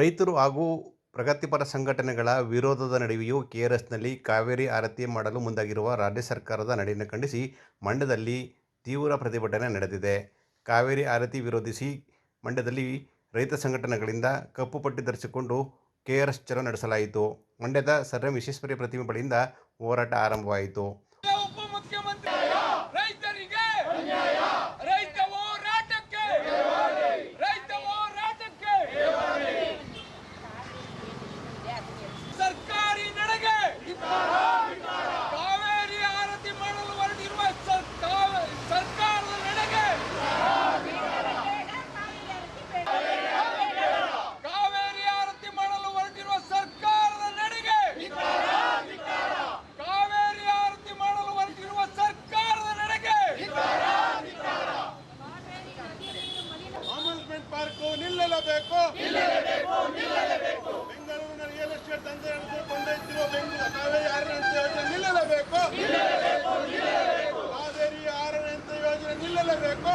ರೈತರು ಹಾಗೂ ಪ್ರಗತಿಪರ ಸಂಘಟನೆಗಳ ವಿರೋಧದ ನಡುವೆಯೂ ಕೆಆರ್ಎಸ್ನಲ್ಲಿ ಕಾವೇರಿ ಆರತಿ ಮಾಡಲು ಮುಂದಾಗಿರುವ ರಾಜ್ಯ ಸರ್ಕಾರದ ನಡೆಯನ್ನು ಖಂಡಿಸಿ ಮಂಡ್ಯದಲ್ಲಿ ತೀವ್ರ ಪ್ರತಿಭಟನೆ ನಡೆದಿದೆ. ಕಾವೇರಿ ಆರತಿ ವಿರೋಧಿಸಿ ಮಂಡ್ಯದಲ್ಲಿ ರೈತ ಸಂಘಟನೆಗಳಿಂದ ಕಪ್ಪು ಪಟ್ಟಿ ಧರಿಸಿಕೊಂಡು ಕೆಆರ್ಎಸ್ ಚಲೋ ನಡೆಸಲಾಯಿತು. ಮಂಡ್ಯದ ಸರ್ ಎಂ ವಿಶ್ವೇಶ್ವರಯ್ಯ ಪ್ರತಿಮೆ ಬಳಿಯಿಂದ ಹೋರಾಟ ಆರಂಭವಾಯಿತು ಉಪಮುಖ್ಯಮಂತ್ರಿ ರೈತರಿಗೆ ರೈತ ಹೋರಾಟಕ್ಕೆ ರೈತ ಹೋರಾಟಕ್ಕೆ ಸರ್ಕಾರಿ ನಡೆಗೆ ಕಾವೇರಿ ಆರತಿ ಮಾಡಲು ಹೊರಟಿರುವ ಸರ್ಕಾರ- ಸರ್ಕಾರದ ನಡೆಗೆ ಕಾವೇರಿ ಆರತಿ ಮಾಡಲು ಹೊರಟಿರುವ ಸರ್ಕಾರದ ನಡೆಗೆ ಕಾವೇರಿ ಆರತಿ ಮಾಡಲು ಹೊರಟಿರುವ ಸರ್ಕಾರದ ನಡೆಗೆ ಅಮ್ಯೂಸ್ಮೆಂಟ್ ಪಾರ್ಕ್ ನಿಲ್ಲಲೇಬೇಕು ಬೆಂಗಳೂರಿನ ರಿಯಲ್ ಎಸ್ಟೇಟ್ ದಂಧೆ ನಡೆದು ಕೊಂಡೊಯ್ತಿರುವ ಬೆಂಗಳೂರು ಕಾವೇರಿ ಆರನೇ ಯೋಜನೆ ನಿಲ್ಲಲೇಬೇಕು ಕಾವೇರಿ ಆರನೇ ಯೋಜನೆ ನಿಲ್ಲಲೇಬೇಕು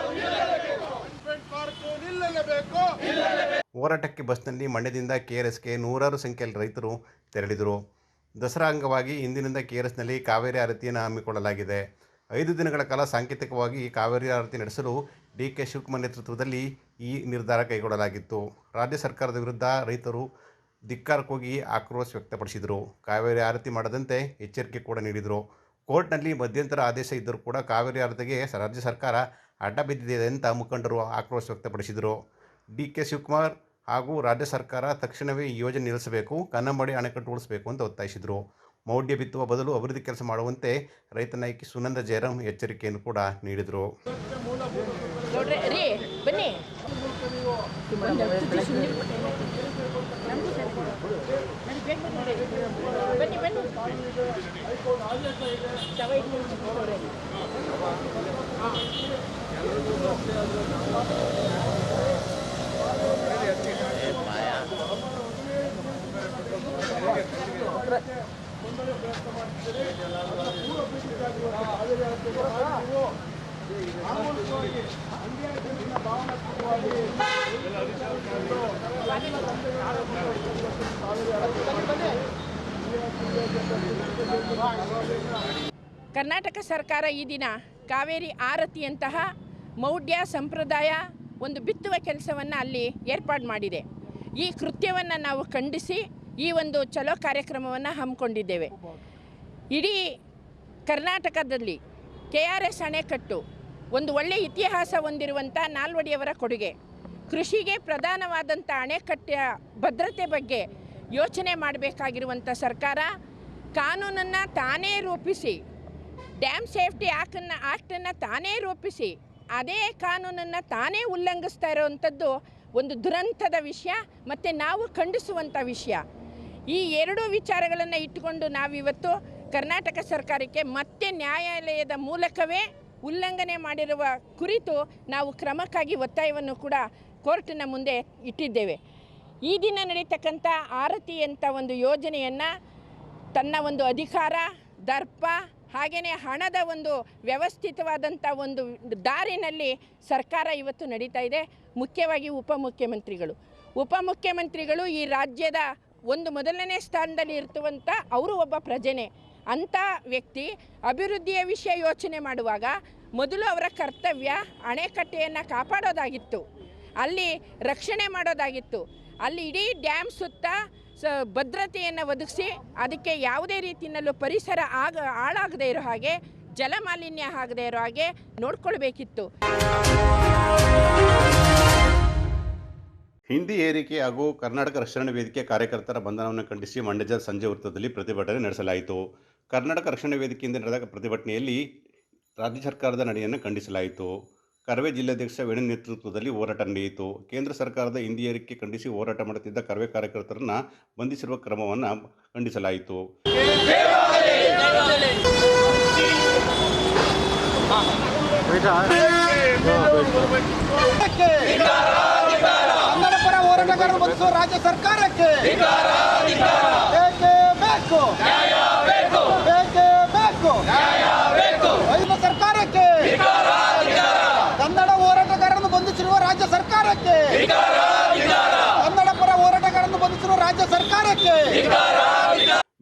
ಅಮ್ಯೂಸ್ಮೆಂಟ್ ಪಾರ್ಕ್ ನಿಲ್ಲಲೇಬೇಕು ಬಸ್ನಲ್ಲಿ ಮಂಡ್ಯದಿಂದ ಕೆ ಆರ್ ಎಸ್ಗೆ ನೂರಾರು ಸಂಖ್ಯೆಯಲ್ಲಿ ರೈತರು ತೆರಳಿದರು. ದಸರಾ ಅಂಗವಾಗಿ ಇಂದಿನಿಂದ ಕೆಆರ್ಎಸ್ನಲ್ಲಿ ಕಾವೇರಿ ಆರತಿಯನ್ನು ಹಮ್ಮಿಕೊಳ್ಳಲಾಗಿದೆ. ಐದು ದಿನಗಳ ಕಾಲ ಸಾಂಕೇತಿಕವಾಗಿ ಕಾವೇರಿ ಆರತಿ ನಡೆಸಲು ಡಿ ಕೆ ಶಿವಕುಮಾರ್ ನೇತೃತ್ವದಲ್ಲಿ ಈ ನಿರ್ಧಾರ ಕೈಗೊಳ್ಳಲಾಗಿತ್ತು. ರಾಜ್ಯ ಸರ್ಕಾರದ ವಿರುದ್ಧ ರೈತರು ಧಿಕ್ಕಾರಕ್ಕೋಗಿ ಆಕ್ರೋಶ ವ್ಯಕ್ತಪಡಿಸಿದರು. ಕಾವೇರಿ ಆರತಿ ಮಾಡದಂತೆ ಎಚ್ಚರಿಕೆ ಕೂಡ ನೀಡಿದರು. ಕೋರ್ಟ್ನಲ್ಲಿ ಮಧ್ಯಂತರ ಆದೇಶ ಇದ್ದರೂ ಕೂಡ ಕಾವೇರಿ ಆರತಿಗೆ ರಾಜ್ಯ ಸರ್ಕಾರ ಅಡ್ಡ ಬಿದ್ದಿದೆ ಅಂತ ಮುಖಂಡರು ಆಕ್ರೋಶ ವ್ಯಕ್ತಪಡಿಸಿದರು. ಡಿ ಕೆ ಶಿವಕುಮಾರ್ ಹಾಗೂ ರಾಜ್ಯ ಸರ್ಕಾರ ತಕ್ಷಣವೇ ಈ ಯೋಜನೆ ನಿಲ್ಲಿಸಬೇಕು ಕನ್ನಂಬಾಡಿ ಅಣೆಕಟ್ಟು ಉಳಿಸಬೇಕು ಅಂತ ಒತ್ತಾಯಿಸಿದರು. ಮೌಢ್ಯ ಬಿತ್ತುವ ಬದಲು ಅಭಿವೃದ್ಧಿ ಕೆಲಸ ಮಾಡುವಂತೆ ರೈತ ನಾಯಕಿ ಸುನಂದ ಜಯರಾಮ್ ಎಚ್ಚರಿಕೆಯನ್ನು ಕೂಡ ನೀಡಿದರು. ಕರ್ನಾಟಕ ಸರ್ಕಾರ ಈ ದಿನ ಕಾವೇರಿ ಆರತಿಯಂತಹ ಮೌಢ್ಯ ಸಂಪ್ರದಾಯ ಒಂದು ಬಿತ್ತುವ ಕೆಲಸವನ್ನು ಅಲ್ಲಿ ಏರ್ಪಾಡು ಮಾಡಿದೆ. ಈ ಕೃತ್ಯವನ್ನು ನಾವು ಖಂಡಿಸಿ ಈ ಒಂದು ಚಲೋ ಕಾರ್ಯಕ್ರಮವನ್ನು ಹಮ್ಮಿಕೊಂಡಿದ್ದೇವೆ. ಇಡೀ ಕರ್ನಾಟಕದಲ್ಲಿ ಕೆ ಆರ್ ಎಸ್ ಅಣೆಕಟ್ಟು ಒಂದು ಒಳ್ಳೆಯ ಇತಿಹಾಸ ಹೊಂದಿರುವಂಥ ನಾಲ್ವಡಿಯವರ ಕೊಡುಗೆ. ಕೃಷಿಗೆ ಪ್ರಧಾನವಾದಂಥ ಅಣೆಕಟ್ಟೆಯ ಭದ್ರತೆ ಬಗ್ಗೆ ಯೋಚನೆ ಮಾಡಬೇಕಾಗಿರುವಂಥ ಸರ್ಕಾರ ಕಾನೂನನ್ನು ತಾನೇ ರೂಪಿಸಿ ಡ್ಯಾಮ್ ಸೇಫ್ಟಿ ಆ್ಯಕ್ಟನ್ನು ಆ್ಯಕ್ಟನ್ನು ತಾನೇ ರೂಪಿಸಿ, ಅದೇ ಕಾನೂನನ್ನು ತಾನೇ ಉಲ್ಲಂಘಿಸ್ತಾ ಇರೋವಂಥದ್ದು ಒಂದು ದುರಂತದ ವಿಷಯ, ಮತ್ತು ನಾವು ಖಂಡಿಸುವಂಥ ವಿಷಯ. ಈ ಎರಡೂ ವಿಚಾರಗಳನ್ನು ಇಟ್ಟುಕೊಂಡು ನಾವಿವತ್ತು ಕರ್ನಾಟಕ ಸರ್ಕಾರಕ್ಕೆ ಮತ್ತೆ ನ್ಯಾಯಾಲಯದ ಮೂಲಕವೇ ಉಲ್ಲಂಘನೆ ಮಾಡಿರುವ ಕುರಿತು ನಾವು ಕ್ರಮಕ್ಕಾಗಿ ಒತ್ತಾಯವನ್ನು ಕೂಡ ಕೋರ್ಟಿನ ಮುಂದೆ ಇಟ್ಟಿದ್ದೇವೆ. ಈ ದಿನ ನಡೀತಕ್ಕಂಥ ಆರತಿ ಅಂತ ಒಂದು ಯೋಜನೆಯನ್ನು ತನ್ನ ಒಂದು ಅಧಿಕಾರ, ದರ್ಪ ಹಾಗೆಯೇ ಹಣದ ಒಂದು ವ್ಯವಸ್ಥಿತವಾದಂಥ ಒಂದು ದಾರಿನಲ್ಲಿ ಸರ್ಕಾರ ಇವತ್ತು ನಡೀತಾ ಇದೆ. ಮುಖ್ಯವಾಗಿ ಉಪಮುಖ್ಯಮಂತ್ರಿಗಳು. ಉಪಮುಖ್ಯಮಂತ್ರಿಗಳು ಈ ರಾಜ್ಯದ ಒಂದು ಮೊದಲನೇ ಸ್ಥಾನದಲ್ಲಿ ಇರ್ತುವಂಥ ಅವರು ಒಬ್ಬ ಪ್ರಜೆನೆ. ಅಂಥ ವ್ಯಕ್ತಿ ಅಭಿವೃದ್ಧಿಯ ವಿಷಯ ಯೋಚನೆ ಮಾಡುವಾಗ ಮೊದಲು ಅವರ ಕರ್ತವ್ಯ ಅಣೆಕಟ್ಟೆಯನ್ನು ಕಾಪಾಡೋದಾಗಿತ್ತು. ಅಲ್ಲಿ ರಕ್ಷಣೆ ಮಾಡೋದಾಗಿತ್ತು. ಅಲ್ಲಿ ಇಡೀ ಡ್ಯಾಮ್ ಸುತ್ತ ಸ ಭದ್ರತೆಯನ್ನು ಒದಗಿಸಿ ಅದಕ್ಕೆ ಯಾವುದೇ ರೀತಿಯಲ್ಲೂ ಪರಿಸರ ಆಗ ಹಾಳಾಗದೇ ಇರೋ ಹಾಗೆ, ಜಲಮಾಲಿನ್ಯ ಆಗದೇ ಇರೋ ಹಾಗೆ ನೋಡ್ಕೊಳ್ಬೇಕಿತ್ತು. ಹಿಂದಿ ಏರಿಕೆ ಹಾಗೂ ಕರ್ನಾಟಕ ರಕ್ಷಣಾ ವೇದಿಕೆ ಕಾರ್ಯಕರ್ತರ ಬಂಧನವನ್ನು ಖಂಡಿಸಿ ಮಂಡ್ಯದ ಸಂಜೆ ವೃತ್ತದಲ್ಲಿ ಪ್ರತಿಭಟನೆ ನಡೆಸಲಾಯಿತು. ಕರ್ನಾಟಕ ರಕ್ಷಣಾ ವೇದಿಕೆಯಿಂದ ನಡೆದ ಪ್ರತಿಭಟನೆಯಲ್ಲಿ ರಾಜ್ಯ ಸರ್ಕಾರದ ನಡೆಯನ್ನು ಖಂಡಿಸಲಾಯಿತು. ಕರವೇ ಜಿಲ್ಲಾಧ್ಯಕ್ಷ ವೇಣು ನೇತೃತ್ವದಲ್ಲಿ ಹೋರಾಟ ನಡೆಯಿತು. ಕೇಂದ್ರ ಸರ್ಕಾರದ ಹಿಂದಿ ಏರಿಕೆ ಖಂಡಿಸಿ ಹೋರಾಟ ಮಾಡುತ್ತಿದ್ದ ಕರವೇ ಕಾರ್ಯಕರ್ತರನ್ನು ಬಂಧಿಸಿರುವ ಕ್ರಮವನ್ನು ಖಂಡಿಸಲಾಯಿತು. ಮತ್ತು ರಾಜ್ಯ ಸರ್ಕಾರಕ್ಕೆ. ಬೇಕೇ ಬೇಕು. ಬೇಕೇ ಬೇಕು. ರೈತ ಸರ್ಕಾರಕ್ಕೆ. ಕನ್ನಡ ಹೋರಾಟಗಾರರನ್ನು ಬಂಧಿಸಿರುವ ರಾಜ್ಯ ಸರ್ಕಾರಕ್ಕೆ. ಕನ್ನಡ ಪರ ಹೋರಾಟಗಾರರನ್ನು ಬಂಧಿಸಿರುವ ರಾಜ್ಯ ಸರ್ಕಾರಕ್ಕೆ.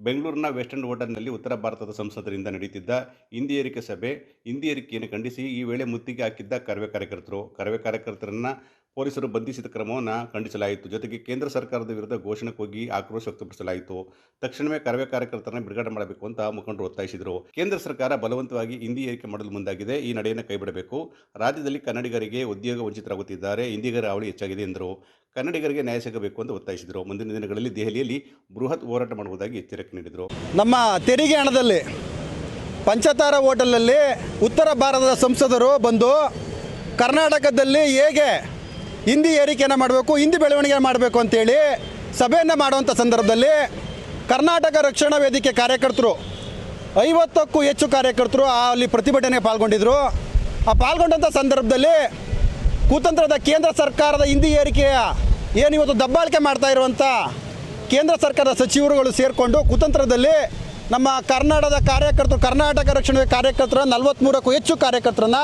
ಬೆಂಗಳೂರಿನ ವೆಸ್ಟರ್ನ್ ಹೋಟೆಲ್ನಲ್ಲಿ ಉತ್ತರ ಭಾರತದ ಸಂಸದರಿಂದ ನಡೀತಿದ್ದ ಹಿಂದಿ ಏರಿಕೆ ಸಭೆ. ಹಿಂದಿ ಏರಿಕೆಯನ್ನು ಖಂಡಿಸಿ ಈ ವೇಳೆ ಮುತ್ತಿಗೆ ಹಾಕಿದ್ದ ಕರವೇ ಕಾರ್ಯಕರ್ತರು. ಕರವೇ ಕಾರ್ಯಕರ್ತರನ್ನು ಪೊಲೀಸರು ಬಂಧಿಸಿದ ಕ್ರಮವನ್ನು ಖಂಡಿಸಲಾಯಿತು. ಜೊತೆಗೆ ಕೇಂದ್ರ ಸರ್ಕಾರದ ವಿರುದ್ಧ ಘೋಷಣೆ ಕೂಗಿ ಆಕ್ರೋಶ ವ್ಯಕ್ತಪಡಿಸಲಾಯಿತು. ತಕ್ಷಣವೇ ಕರವೇ ಕಾರ್ಯಕರ್ತರನ್ನು ಬಿಡುಗಡೆ ಮಾಡಬೇಕು ಅಂತ ಮುಖಂಡರು ಒತ್ತಾಯಿಸಿದರು. ಕೇಂದ್ರ ಸರ್ಕಾರ ಬಲವಂತವಾಗಿ ಹಿಂದಿ ಏರಿಕೆ ಮಾಡಲು ಮುಂದಾಗಿದೆ. ಈ ನಡೆಯನ್ನು ಕೈಬಿಡಬೇಕು. ರಾಜ್ಯದಲ್ಲಿ ಕನ್ನಡಿಗರಿಗೆ ಉದ್ಯೋಗ ವಂಚಿತರಾಗುತ್ತಿದ್ದಾರೆ. ಹಿಂದಿಗರ ಅವಳಿ ಹೆಚ್ಚಾಗಿದೆ ಎಂದರು. ಕನ್ನಡಿಗರಿಗೆ ನ್ಯಾಯ ಸಿಗಬೇಕು ಅಂತ ಒತ್ತಾಯಿಸಿದರು. ಮುಂದಿನ ದಿನಗಳಲ್ಲಿ ದೆಹಲಿಯಲ್ಲಿ ಬೃಹತ್ ಹೋರಾಟ ಮಾಡುವುದಾಗಿ ಎಚ್ಚರಿಕೆ ನೀಡಿದರು. ನಮ್ಮ ತೆರಿಗೆ ಹಣದಲ್ಲಿ, ಪಂಚತಾರ ಹೋಟೆಲಲ್ಲಿ ಉತ್ತರ ಭಾರತದ ಸಂಸದರು ಬಂದು ಕರ್ನಾಟಕದಲ್ಲಿ ಹೇಗೆ ಹಿಂದಿ ಏರಿಕೆಯನ್ನು ಮಾಡಬೇಕು, ಹಿಂದಿ ಬೆಳವಣಿಗೆ ಮಾಡಬೇಕು ಅಂತೇಳಿ ಸಭೆಯನ್ನು ಮಾಡುವಂಥ ಸಂದರ್ಭದಲ್ಲಿ ಕರ್ನಾಟಕ ರಕ್ಷಣಾ ವೇದಿಕೆ ಕಾರ್ಯಕರ್ತರು, ಐವತ್ತಕ್ಕೂ ಹೆಚ್ಚು ಕಾರ್ಯಕರ್ತರು ಅಲ್ಲಿ ಪ್ರತಿಭಟನೆ ಪಾಲ್ಗೊಂಡಿದ್ದರು ಆ ಪಾಲ್ಗೊಂಡಂಥ ಸಂದರ್ಭದಲ್ಲಿ ಕುತಂತ್ರದ ಕೇಂದ್ರ ಸರ್ಕಾರದ ಹಿಂದಿ ಏರಿಕೆಯ ಏನು ಇವತ್ತು ದಬ್ಬಾಳಿಕೆ ಮಾಡ್ತಾ ಇರುವಂಥ ಕೇಂದ್ರ ಸರ್ಕಾರದ ಸಚಿವರುಗಳು ಸೇರಿಕೊಂಡು ಕುತಂತ್ರದಲ್ಲಿ ನಮ್ಮ ಕರ್ನಾಟಕದ ಕಾರ್ಯಕರ್ತರು, ಕರ್ನಾಟಕ ರಕ್ಷಣೆ ಕಾರ್ಯಕರ್ತರ ನಲವತ್ತ್ಮೂರಕ್ಕೂ ಹೆಚ್ಚು ಕಾರ್ಯಕರ್ತರನ್ನ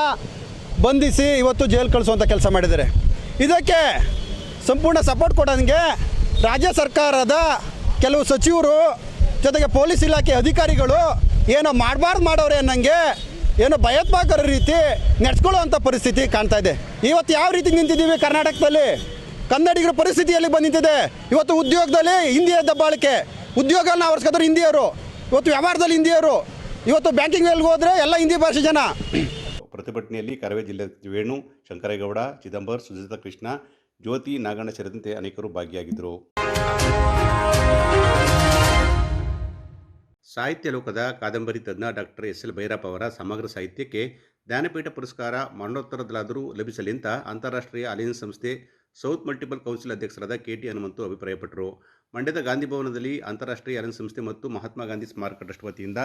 ಬಂಧಿಸಿ ಇವತ್ತು ಜೈಲು ಕಳಿಸುವಂಥ ಕೆಲಸ ಮಾಡಿದ್ದಾರೆ. ಇದಕ್ಕೆ ಸಂಪೂರ್ಣ ಸಪೋರ್ಟ್ ಕೊಡೋಂಗೆ ರಾಜ್ಯ ಸರ್ಕಾರದ ಕೆಲವು ಸಚಿವರು, ಜೊತೆಗೆ ಪೊಲೀಸ್ ಇಲಾಖೆ ಅಧಿಕಾರಿಗಳು ಏನೋ ಮಾಡಬಾರ್ದು ಮಾಡೋರೆ ಅನ್ನಂಗೆ ಏನೋ ಭಯೋತ್ಪಾದಕರ ರೀತಿ ನಡೆಸ್ಕೊಳ್ಳುವಂಥ ಪರಿಸ್ಥಿತಿ ಕಾಣ್ತಾ ಇದೆ. ಇವತ್ತು ಯಾವ ರೀತಿ ನಿಂತಿದ್ದೀವಿ ಕರ್ನಾಟಕದಲ್ಲಿ? ಕನ್ನಡಿಗರ ಪರಿಸ್ಥಿತಿಯಲ್ಲಿ ಬಂದಿದ್ದಿದೆ ನಿಂತಿದೆ. ಇವತ್ತು ಉದ್ಯೋಗದಲ್ಲಿ ಹಿಂದಿಯ ದಬ್ಬಾಳಿಕೆ. ಉದ್ಯೋಗನ ಆವರಿಸ್ಕೋದ್ರೆ ಹಿಂದಿಯವರು. ಇವತ್ತು ವ್ಯವಹಾರದಲ್ಲಿ ಹಿಂದಿಯವರು. ಇವತ್ತು ಬ್ಯಾಂಕಿಂಗ್ ಹೋದರೆ ಎಲ್ಲ ಹಿಂದಿ ಭಾಷೆ ಜನ. ಪ್ರತಿಭಟನೆಯಲ್ಲಿ ಕರವೇ ಜಿಲ್ಲೆ ವೇಣು, ಶಂಕರೇಗೌಡ, ಚಿದಂಬರ್, ಸುಜಿತ ಕೃಷ್ಣ, ಜ್ಯೋತಿ, ನಾಗಣ್ಣ ಸೇರಿದಂತೆ ಅನೇಕರು ಭಾಗಿಯಾಗಿದ್ದರು. ಸಾಹಿತ್ಯ ಲೋಕದ ಕಾದಂಬರಿ ತಜ್ಞ ಡಾಕ್ಟರ್ ಎಸ್ ಎಲ್ ಭೈರಪ್ಪ ಅವರ ಸಮಗ್ರ ಸಾಹಿತ್ಯಕ್ಕೆ ಜ್ಞಾನಪೀಠ ಪುರಸ್ಕಾರ ಮರಣೋತ್ತರದಲ್ಲಾದರೂ ಲಭಿಸಲಿ ಅಂತ ಅಂತಾರಾಷ್ಟ್ರೀಯ ಅಲಯನ್ಸ್ ಸಂಸ್ಥೆ ಸೌತ್ ಮಲ್ಟಿಪಲ್ ಕೌನ್ಸಿಲ್ ಅಧ್ಯಕ್ಷರಾದ ಕೆ ಟಿ ಹನುಮಂತು ಅಭಿಪ್ರಾಯಪಟ್ಟರು. ಮಂಡ್ಯದ ಗಾಂಧಿ ಭವನದಲ್ಲಿ ಅಂತಾರಾಷ್ಟ್ರೀಯ ಅಲಯನ್ಸ್ ಸಂಸ್ಥೆ ಮತ್ತು ಮಹಾತ್ಮ ಗಾಂಧಿ ಸ್ಮಾರಕ ಟ್ರಸ್ಟ್ ವತಿಯಿಂದ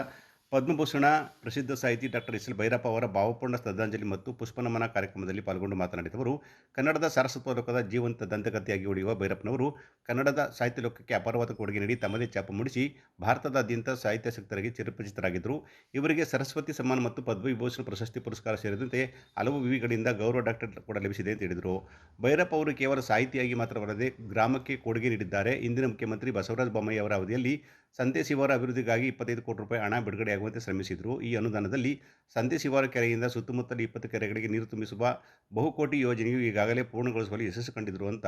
ಪದ್ಮಭೂಷಣ ಪ್ರಸಿದ್ಧ ಸಾಹಿತಿ ಡಾಕ್ಟರ್ ಎಸ್ ಎಲ್ ಭೈರಪ್ಪ ಅವರ ಭಾವಪೂರ್ಣ ಶ್ರದ್ಧಾಂಜಲಿ ಮತ್ತು ಪುಷ್ಪನಮನ ಕಾರ್ಯಕ್ರಮದಲ್ಲಿ ಪಾಲ್ಗೊಂಡು ಮಾತನಾಡಿದವರು ಕನ್ನಡದ ಸಾರಸ್ವತ ಲೋಕದ ಜೀವಂತ ದಂತಕಥೆಯಾಗಿ ಉಳಿಯುವ ಭೈರಪ್ಪನವರು ಕನ್ನಡದ ಸಾಹಿತ್ಯ ಲೋಕಕ್ಕೆ ಅಪಾರವಾದ ಕೊಡುಗೆ ನೀಡಿ ತಮ್ಮದೇ ಛಾಪು ಮೂಡಿಸಿ ಭಾರತದಾದ್ಯಂತ ಸಾಹಿತ್ಯಾಸಕ್ತರಿಗೆ ಚಿರಪರಿಚಿತರಾಗಿದ್ದರು. ಇವರಿಗೆ ಸರಸ್ವತಿ ಸಮ್ಮಾನ ಮತ್ತು ಪದ್ಮವಿಭೂಷಣ ಪ್ರಶಸ್ತಿ ಪುರಸ್ಕಾರ ಸೇರಿದಂತೆ ಹಲವು ವಿವಿಗಳಿಂದ ಗೌರವ ಡಾಕ್ಟರ್ ಕೂಡ ಲಭಿಸಿದೆ ಅಂತ ಹೇಳಿದರು. ಭೈರಪ್ಪ ಅವರು ಕೇವಲ ಸಾಹಿತಿಯಾಗಿ ಮಾತ್ರವಲ್ಲದೆ ಗ್ರಾಮಕ್ಕೆ ಕೊಡುಗೆ ನೀಡಿದ್ದಾರೆ. ಇಂದಿನ ಮುಖ್ಯಮಂತ್ರಿ ಬಸವರಾಜ ಬೊಮ್ಮಾಯಿ ಅವರ ಅವಧಿಯಲ್ಲಿ ಸಂತೆ ಶಿವಾರ ಅಭಿವೃದ್ಧಿಗಾಗಿ ಇಪ್ಪತ್ತೈದು ಕೋಟಿ ರೂಪಾಯಿ ಹಣ ಬಿಡುಗಡೆಯಾಗುವಂತೆ ಶ್ರಮಿಸಿದರು. ಈ ಅನುದಾನದಲ್ಲಿ ಸಂತೆ ಶಿವಾರ ಕೆರೆಯಿಂದ ಸುತ್ತಮುತ್ತಲ ಇಪ್ಪತ್ತು ಕೆರೆಗಳಿಗೆ ನೀರು ತುಂಬಿಸುವ ಬಹುಕೋಟಿ ಯೋಜನೆಯು ಈಗಾಗಲೇ ಪೂರ್ಣಗೊಳಿಸುವಲ್ಲಿ ಯಶಸ್ಸು ಕಂಡಿದ್ದರು ಅಂತ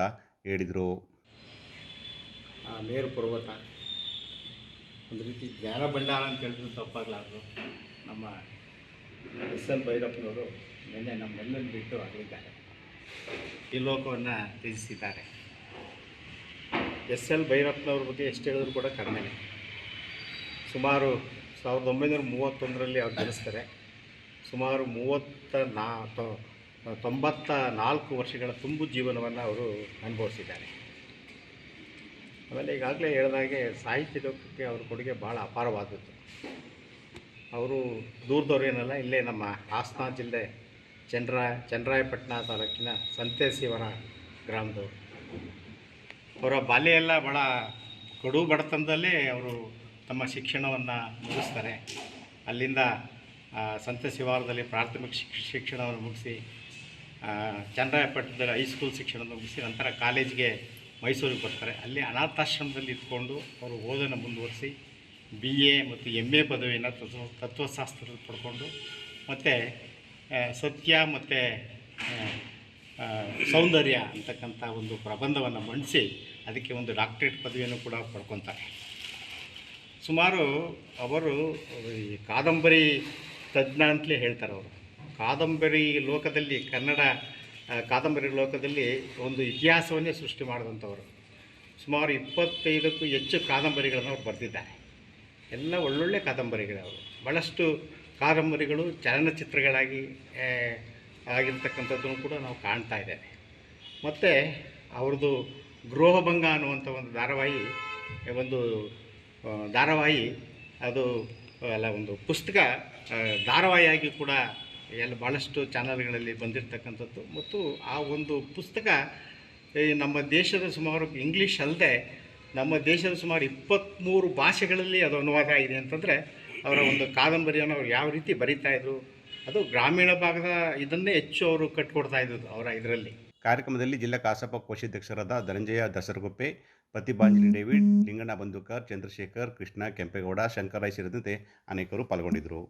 ಹೇಳಿದರು. ಮೇರು ಪರ್ವತ, ಒಂದು ರೀತಿ ಜ್ಞಾನ ಭಂಡಾರ ಅಂತ ಹೇಳಿದ್ರು ತಪ್ಪಾಗಲಾರ್ದು. ನಮ್ಮ ಎಸ್ ಎಲ್ ಭೈರಪ್ಪನವರು ನಿನ್ನೆ ನಮ್ಮೆಲ್ಲನ್ನು ಬಿಟ್ಟು ಆಗಲಿದ್ದಾರೆ ಈ ಲೋಕವನ್ನು ತ್ಯಜಿಸಿದ್ದಾರೆ. ಎಸ್ ಎಲ್ ಭೈರಪ್ಪನವ್ರ ಬಗ್ಗೆ ಎಷ್ಟು ಹೇಳಿದ್ರು ಕೂಡ ಕಡಿಮೆನೇ. ಸುಮಾರು ಸಾವಿರದ ಒಂಬೈನೂರ ಮೂವತ್ತೊಂದರಲ್ಲಿ ಅವ್ರು ಜನಿಸ್ತಾರೆ. ಸುಮಾರು ಮೂವತ್ತ ನಾ ತೊಂಬತ್ತ ನಾಲ್ಕು ವರ್ಷಗಳ ತುಂಬು ಜೀವನವನ್ನು ಅವರು ಅನುಭವಿಸಿದ್ದಾರೆ. ಆಮೇಲೆ ಈಗಾಗಲೇ ಹೇಳಿದಾಗೆ ಸಾಹಿತ್ಯ ಲೋಕಕ್ಕೆ ಅವ್ರ ಕೊಡುಗೆ ಭಾಳ ಅಪಾರವಾದದ್ದು. ಅವರು ದೂರದವ್ರೇನಲ್ಲ ಇಲ್ಲೇ ನಮ್ಮ ಹಾಸನ ಜಿಲ್ಲೆ ಚಂದ್ರ, ಚಂದ್ರಾಯಪಟ್ಟಣ ತಾಲೂಕಿನ ಸಂತೇಸಿವರ ಗ್ರಾಮದವರು. ಅವರ ಬಾಲ್ಯ ಎಲ್ಲ ಭಾಳ ಕಡು ಬಡತನದಲ್ಲೇ ಅವರು ತಮ್ಮ ಶಿಕ್ಷಣವನ್ನು ಮುಗಿಸ್ತಾರೆ. ಅಲ್ಲಿಂದ ಸಂತ ಶಿವಾರದಲ್ಲಿ ಪ್ರಾಥಮಿಕ ಶಿಕ್ಷ, ಶಿಕ್ಷಣವನ್ನು ಮುಗಿಸಿ ಚಂದ್ರಾಯಪಟ್ಟಣದಲ್ಲಿ ಹೈಸ್ಕೂಲ್ ಶಿಕ್ಷಣವನ್ನು ಮುಗಿಸಿ ನಂತರ ಕಾಲೇಜಿಗೆ ಮೈಸೂರಿಗೆ ಬರ್ತಾರೆ. ಅಲ್ಲಿ ಅನಾಥಾಶ್ರಮದಲ್ಲಿ ಇದ್ಕೊಂಡು ಅವರು ಓದನ್ನು ಮುಂದುವರಿಸಿ ಬಿ ಎ ಮತ್ತು ಎಂ ಎ ಪದವಿಯನ್ನು ತತ್ವ, ತತ್ವಶಾಸ್ತ್ರದಲ್ಲಿ ಪಡ್ಕೊಂಡು ಮತ್ತು ಸತ್ಯ ಮತ್ತು ಸೌಂದರ್ಯ ಅಂತಕ್ಕಂಥ ಒಂದು ಪ್ರಬಂಧವನ್ನು ಮಂಡಿಸಿ ಅದಕ್ಕೆ ಒಂದು ಡಾಕ್ಟ್ರೇಟ್ ಪದವಿಯನ್ನು ಕೂಡ ಪಡ್ಕೊತಾರೆ. ಸುಮಾರು ಅವರು ಈ ಕಾದಂಬರಿ ತಜ್ಞ ಅಂತಲೇ ಹೇಳ್ತಾರೆ ಅವರು. ಕಾದಂಬರಿ ಲೋಕದಲ್ಲಿ, ಕನ್ನಡ ಕಾದಂಬರಿ ಲೋಕದಲ್ಲಿ ಒಂದು ಇತಿಹಾಸವನ್ನೇ ಸೃಷ್ಟಿ ಮಾಡಿದಂಥವರು. ಸುಮಾರು ಇಪ್ಪತ್ತೈದಕ್ಕೂ ಹೆಚ್ಚು ಕಾದಂಬರಿಗಳನ್ನು ಅವ್ರು ಬರೆದಿದ್ದಾರೆ. ಎಲ್ಲ ಒಳ್ಳೊಳ್ಳೆ ಕಾದಂಬರಿಗಳು ಅವರು. ಭಾಳಷ್ಟು ಕಾದಂಬರಿಗಳು ಚಲನಚಿತ್ರಗಳಾಗಿ ಆಗಿರ್ತಕ್ಕಂಥದ್ದನ್ನು ಕೂಡ ನಾವು ಕಾಣ್ತಾ ಇದ್ದೇವೆ. ಮತ್ತು ಅವ್ರದ್ದು ಗೃಹಭಂಗ ಅನ್ನುವಂಥ ಒಂದು ಧಾರಾವಾಹಿ ಒಂದು ಧಾರಾವಾಹಿ, ಅದು ಎಲ್ಲ ಒಂದು ಪುಸ್ತಕ ಧಾರಾವಾಹಿಯಾಗಿ ಕೂಡ ಎಲ್ಲ ಭಾಳಷ್ಟು ಚಾನಲ್ಗಳಲ್ಲಿ ಬಂದಿರತಕ್ಕಂಥದ್ದು. ಮತ್ತು ಆ ಒಂದು ಪುಸ್ತಕ ನಮ್ಮ ದೇಶದ ಸುಮಾರು ಇಂಗ್ಲೀಷ್ ಅಲ್ಲದೆ ನಮ್ಮ ದೇಶದ ಸುಮಾರು ಇಪ್ಪತ್ತ್ಮೂರು ಭಾಷೆಗಳಲ್ಲಿ ಅದು ಅನುವಾದ ಆಗಿದೆ ಅಂತಂದರೆ, ಅವರ ಒಂದು ಕಾದಂಬರಿಯನ್ನು ಅವ್ರು ಯಾವ ರೀತಿ ಬರೀತಾ ಇದ್ರು, ಅದು ಗ್ರಾಮೀಣ ಭಾಗದ ಇದನ್ನೇ ಹೆಚ್ಚು ಅವರು ಕಟ್ಕೊಡ್ತಾ ಇದ್ದದ್ದು ಅವರ ಇದರಲ್ಲಿ. ಕಾರ್ಯಕ್ರಮದಲ್ಲಿ ಜಿಲ್ಲಾ ಕಸಾಪ ಕೋಶಾಧ್ಯಕ್ಷರಾದ ಧನಂಜಯ ದಸರಗುಪ್ಪೆ ಪ್ರತಿಭಾಂಜಲಿ ಡೇವಿಡ್ ಲಿಂಗಣ್ಣ ಬಂದೂಕರ್ ಚಂದ್ರಶೇಖರ್ ಕೃಷ್ಣ ಕೆಂಪೇಗೌಡ ಶಂಕರಾಯ್ ಸೇರಿದಂತೆ ಅನೇಕರು ಪಾಲ್ಗೊಂಡಿದ್ದರು.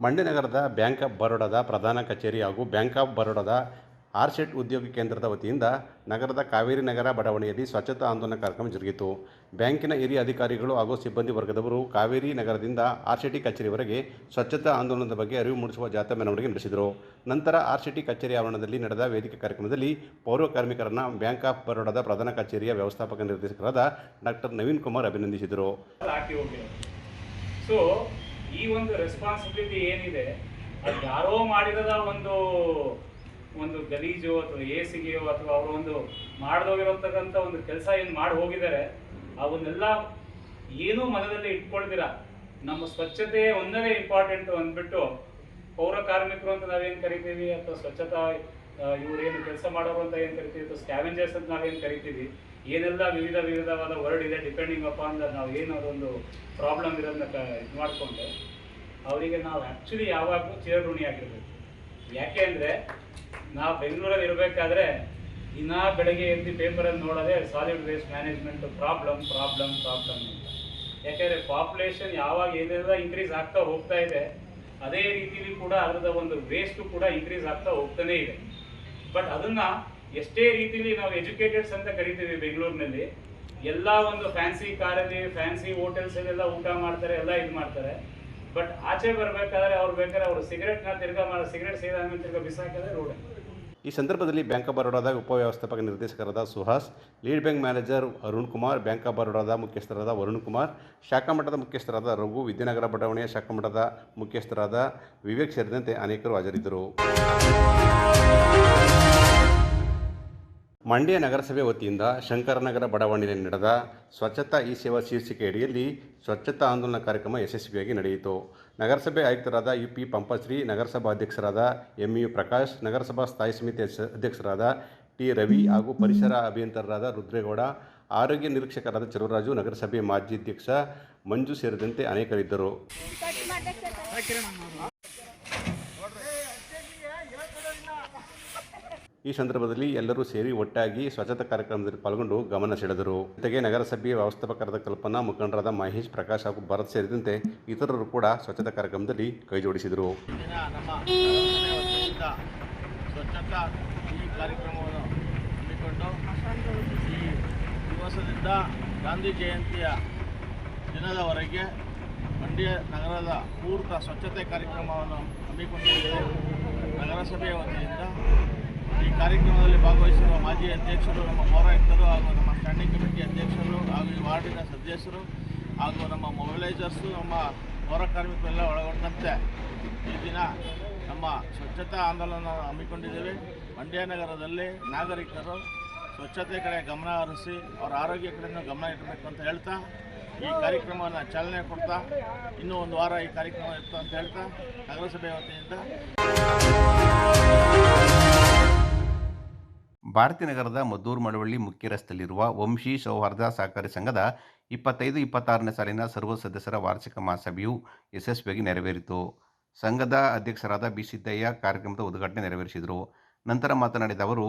ಮಂಡ್ಯ ನಗರದ ಬ್ಯಾಂಕ್ ಆಫ್ ಬರೋಡಾದ ಪ್ರಧಾನ ಕಚೇರಿ ಹಾಗೂ ಬ್ಯಾಂಕ್ ಆಫ್ ಬರೋಡಾದ ಆರ್ಸೆಟ್ ಉದ್ಯೋಗ ಕೇಂದ್ರದ ವತಿಯಿಂದ ನಗರದ ಕಾವೇರಿ ನಗರ ಬಡಾವಣೆಯಲ್ಲಿ ಸ್ವಚ್ಛತಾ ಆಂದೋಲನ ಕಾರ್ಯಕ್ರಮ ಜರುಗಿತು. ಬ್ಯಾಂಕಿನ ಹಿರಿಯ ಅಧಿಕಾರಿಗಳು ಹಾಗೂ ಸಿಬ್ಬಂದಿ ವರ್ಗದವರು ಕಾವೇರಿ ನಗರದಿಂದ ಆರ್ಸಿಟಿ ಕಚೇರಿವರೆಗೆ ಸ್ವಚ್ಛತಾ ಆಂದೋಲನದ ಬಗ್ಗೆ ಅರಿವು ಮೂಡಿಸುವ ಜಾಥಾ ಮೆರವಣಿಗೆ ನಡೆಸಿದರು. ನಂತರ ಆರ್ಸಿಟಿ ಕಚೇರಿ ಆವರಣದಲ್ಲಿ ನಡೆದ ವೇದಿಕೆ ಕಾರ್ಯಕ್ರಮದಲ್ಲಿ ಪೌರ ಕಾರ್ಮಿಕರನ್ನು ಬ್ಯಾಂಕ್ ಆಫ್ ಬರೋಡಾದ ಪ್ರಧಾನ ಕಚೇರಿಯ ವ್ಯವಸ್ಥಾಪಕ ನಿರ್ದೇಶಕರಾದ ಡಾಕ್ಟರ್ ನವೀನ್ ಕುಮಾರ್ ಅಭಿನಂದಿಸಿದರು. ಸೊ ಈ ಒಂದು ರೆಸ್ಪಾನ್ಸಿಬಿಲಿಟಿ ಏನಿದೆ? ಅದು ಯಾರೋ ಮಾಡಿರದ ಒಂದು ಒಂದು ಗಲೀಜು ಅಥವಾ ಏಸಿಗೆಯೋ ಅಥವಾ ಅವರು ಒಂದು ಮಾಡ್ದೋಗಿರತಕ್ಕಂಥ ಒಂದು ಕೆಲಸ ಏನು ಮಾಡಿ ಹೋಗಿದ್ದಾರೆ, ಅವನ್ನೆಲ್ಲ ಏನೂ ಮನದಲ್ಲಿ ಇಟ್ಕೊಳ್ದಿರ. ನಮ್ಮ ಸ್ವಚ್ಛತೆ ಒಂದನೇ ಇಂಪಾರ್ಟೆಂಟ್ ಅಂದ್ಬಿಟ್ಟು ಪೌರ ಕಾರ್ಮಿಕರು ಅಂತ ನಾವೇನು ಕರಿತೀವಿ, ಅಥವಾ ಸ್ವಚ್ಛತಾ ಇವರೇನು ಕೆಲಸ ಮಾಡೋರು ಅಂತ ಏನು ಕರಿತೀವಿ, ಅಥವಾ ಸ್ಕ್ಯಾವೆಂಜರ್ಸ್ ಅಂತ ನಾವೇನು ಕರಿತೀವಿ, ಏನೆಲ್ಲ ವಿವಿಧ ವಿವಿಧವಾದ ವರ್ಡ್ ಇದೆ ಡಿಪೆಂಡಿಂಗ್ ಅಂದ್ರೆ ನಾವು ಏನು ಅದೊಂದು ಪ್ರಾಬ್ಲಮ್ ಇರೋದನ್ನ ಇದು ಮಾಡಿಕೊಂಡೆ ಅವರಿಗೆ ನಾವು ಆ್ಯಕ್ಚುಲಿ ಯಾವಾಗಲೂ ಚಿರಋಣಿ ಆಗಿರ್ಬೇಕು. ಯಾಕೆ ಅಂದರೆ ನಾವು ಬೆಂಗಳೂರಲ್ಲಿ ಇರಬೇಕಾದ್ರೆ ದಿನಾ ಬೆಳಗ್ಗೆ ಎದ್ದು ಪೇಪರಲ್ಲಿ ನೋಡೋದೇ solid waste management problem problem problem ಅಂತ. ಯಾಕೆಂದರೆ ಪಾಪ್ಯುಲೇಷನ್ ಯಾವಾಗ ಏನೆಲ್ಲ ಇನ್ಕ್ರೀಸ್ ಆಗ್ತಾ ಹೋಗ್ತಾ ಇದೆ, ಅದೇ ರೀತಿಲಿ ಕೂಡ ಅದರದ ಒಂದು ವೇಸ್ಟು ಕೂಡ ಇನ್ಕ್ರೀಸ್ ಆಗ್ತಾ ಹೋಗ್ತಾನೇ ಇದೆ. ಬಟ್ ಅದನ್ನ ಎಷ್ಟೇ ರೀತಿಲಿ ನಾವು ಎಜುಕೇಟೆಡ್ಸ್ ಅಂತ ಕರಿತೀವಿ ಬೆಂಗಳೂರಿನಲ್ಲಿ, ಎಲ್ಲ ಒಂದು ಫ್ಯಾನ್ಸಿ ಕಾರಲ್ಲಿ ಫ್ಯಾನ್ಸಿ ಹೋಟೆಲ್ಸಲ್ಲೆಲ್ಲ ಊಟ ಮಾಡ್ತಾರೆ, ಎಲ್ಲ ಇದು ಮಾಡ್ತಾರೆ. ಬಟ್ ಆಚೆ ಬರಬೇಕಾದ್ರೆ ಅವ್ರು ಬೇಕಾದ್ರೆ ಅವರು ಸಿಗರೆಟ್ನ ತಿರ್ಗಾ ಮಾಡಿ ಸಿಗರೆಟ್ ಸೇದಾದ್ಮೇಲೆ ತಿರ್ಗಾ ಬಿಸಾಕಿದ್ರೆ ರೋಡ್ ಈ ಸಂದರ್ಭದಲ್ಲಿ ಬ್ಯಾಂಕ್ ಆಫ್ ಬರೋಡಾದ ಉಪವ್ಯವಸ್ಥಾಪಕ ನಿರ್ದೇಶಕರಾದ Suhas lead bank manager Arun Kumar, bank of ಬರೋಡಾದ ಮುಖ್ಯಸ್ಥರಾದ ವರುಣ್ ಕುಮಾರ್, ಶಾಖಾ ಮಟ್ಟದ ಮುಖ್ಯಸ್ಥರಾದ ರಘು, ವಿದ್ಯಾನಗರ ಬಡಾವಣೆಯ ಶಾಖಾ ಮಟ್ಟದ ಮುಖ್ಯಸ್ಥರಾದ ವಿವೇಕ್ ಸೇರಿದಂತೆ ಅನೇಕರು ಹಾಜರಿದ್ದರು. ಮಂಡ್ಯ ನಗರಸಭೆ ವತಿಯಿಂದ ಶಂಕರನಗರ ಬಡಾವಣೆಯಲ್ಲಿ ನಡೆದ ಸ್ವಚ್ಛತಾ ಈ ಸೇವಾ ಶೀರ್ಷಿಕೆಯಡಿಯಲ್ಲಿ ಸ್ವಚ್ಛತಾ ಆಂದೋಲನ ಕಾರ್ಯಕ್ರಮ ಯಶಸ್ವಿಯಾಗಿ ನಡೆಯಿತು. ನಗರಸಭೆ ಆಯುಕ್ತರಾದ ಯು ಪಿ ಪಂಪಶ್ರೀ, ನಗರಸಭಾ ಅಧ್ಯಕ್ಷರಾದ ಎಂ ಯು ಪ್ರಕಾಶ್, ನಗರಸಭಾ ಸ್ಥಾಯಿ ಸಮಿತಿ ಅಧ್ಯಕ್ಷರಾದ ಟಿ ರವಿ ಹಾಗೂ ಪರಿಸರ ಅಭಿಯಂತರರಾದ ರುದ್ರೇಗೌಡ, ಆರೋಗ್ಯ ನಿರೀಕ್ಷಕರಾದ ಚಲುವರಾಜು, ನಗರಸಭೆ ಮಾಜಿ ಅಧ್ಯಕ್ಷ ಮಂಜು ಸೇರಿದಂತೆ ಅನೇಕರಿದ್ದರು. ಈ ಸಂದರ್ಭದಲ್ಲಿ ಎಲ್ಲರೂ ಸೇರಿ ಒಟ್ಟಾಗಿ ಸ್ವಚ್ಛತಾ ಕಾರ್ಯಕ್ರಮದಲ್ಲಿ ಪಾಲ್ಗೊಂಡು ಗಮನ ಸೆಳೆದರು. ಜೊತೆಗೆ ನಗರಸಭೆಯ ವ್ಯವಸ್ಥಾಪಕರಾದ ಕಲ್ಪನಾ, ಮುಖಂಡರಾದ ಮಹೇಶ್, ಪ್ರಕಾಶ್ ಹಾಗೂ ಭರತ್ ಸೇರಿದಂತೆ ಇತರರು ಕೂಡ ಸ್ವಚ್ಛತಾ ಕಾರ್ಯಕ್ರಮದಲ್ಲಿ ಕೈಜೋಡಿಸಿದರು ಸ್ವಚ್ಛತಾ ಈ ಗಾಂಧಿ ಜಯಂತಿಯ ದಿನದವರೆಗೆ ಮಂಡ್ಯ ನಗರದ ಪೂರ್ತ ಸ್ವಚ್ಛತೆ ಕಾರ್ಯಕ್ರಮವನ್ನು ಹಮ್ಮಿಕೊಂಡಿದ್ದೇವೆ. ನಗರಸಭೆಯ ವತಿಯಿಂದ ಈ ಕಾರ್ಯಕ್ರಮದಲ್ಲಿ ಭಾಗವಹಿಸಿರುವ ಮಾಜಿ ಅಧ್ಯಕ್ಷರು, ನಮ್ಮ ಪೌರಾಯುಕ್ತರು ಹಾಗೂ ನಮ್ಮ ಸ್ಟ್ಯಾಂಡಿಂಗ್ ಕಮಿಟಿ ಅಧ್ಯಕ್ಷರು ಹಾಗೂ ಈ ವಾರ್ಡಿನ ಸದಸ್ಯರು ಹಾಗೂ ನಮ್ಮ ಮೊಬಿಲೈಸರ್ಸು, ನಮ್ಮ ಪೌರ ಕಾರ್ಮಿಕರೆಲ್ಲ ಒಳಗೊಂಡಂತೆ ಈ ದಿನ ನಮ್ಮ ಸ್ವಚ್ಛತಾ ಆಂದೋಲನ ಹಮ್ಮಿಕೊಂಡಿದ್ದೇವೆ. ಮಂಡ್ಯ ನಗರದಲ್ಲಿ ನಾಗರಿಕರು ಸ್ವಚ್ಛತೆ ಕಡೆ ಗಮನ ಹರಿಸಿ ಅವರ ಆರೋಗ್ಯ ಕಡೆಯನ್ನು ಗಮನ ಇಡಬೇಕು ಅಂತ ಹೇಳ್ತಾ, ಈ ಕಾರ್ಯಕ್ರಮವನ್ನು ಚಾಲನೆ ಕೊಡ್ತಾ, ಇನ್ನೂ ಒಂದು ವಾರ ಈ ಕಾರ್ಯಕ್ರಮ ಇತ್ತು ಅಂತ ಹೇಳ್ತಾ, ನಗರಸಭೆ ವತಿಯಿಂದ. ಭಾರತಿ ನಗರದ ಮದ್ದೂರು ಮಳವಳ್ಳಿ ಮುಖ್ಯ ರಸ್ತೆಯಲ್ಲಿರುವ ವಂಶಿ ಸೌಹಾರ್ದ ಸಹಕಾರಿ ಸಂಘದ ಇಪ್ಪತ್ತೈದು, ಇಪ್ಪತ್ತಾರನೇ ಸಾಲಿನ ಸರ್ವ ಸದಸ್ಯರ ವಾರ್ಷಿಕ ಮಹಾಸಭೆಯು ಯಶಸ್ವಿಯಾಗಿ ನೆರವೇರಿತು. ಸಂಘದ ಅಧ್ಯಕ್ಷರಾದ ಬಿ ಸಿದ್ದಯ್ಯ ಕಾರ್ಯಕ್ರಮದ ಉದ್ಘಾಟನೆ ನೆರವೇರಿಸಿದರು. ನಂತರ ಮಾತನಾಡಿದ ಅವರು,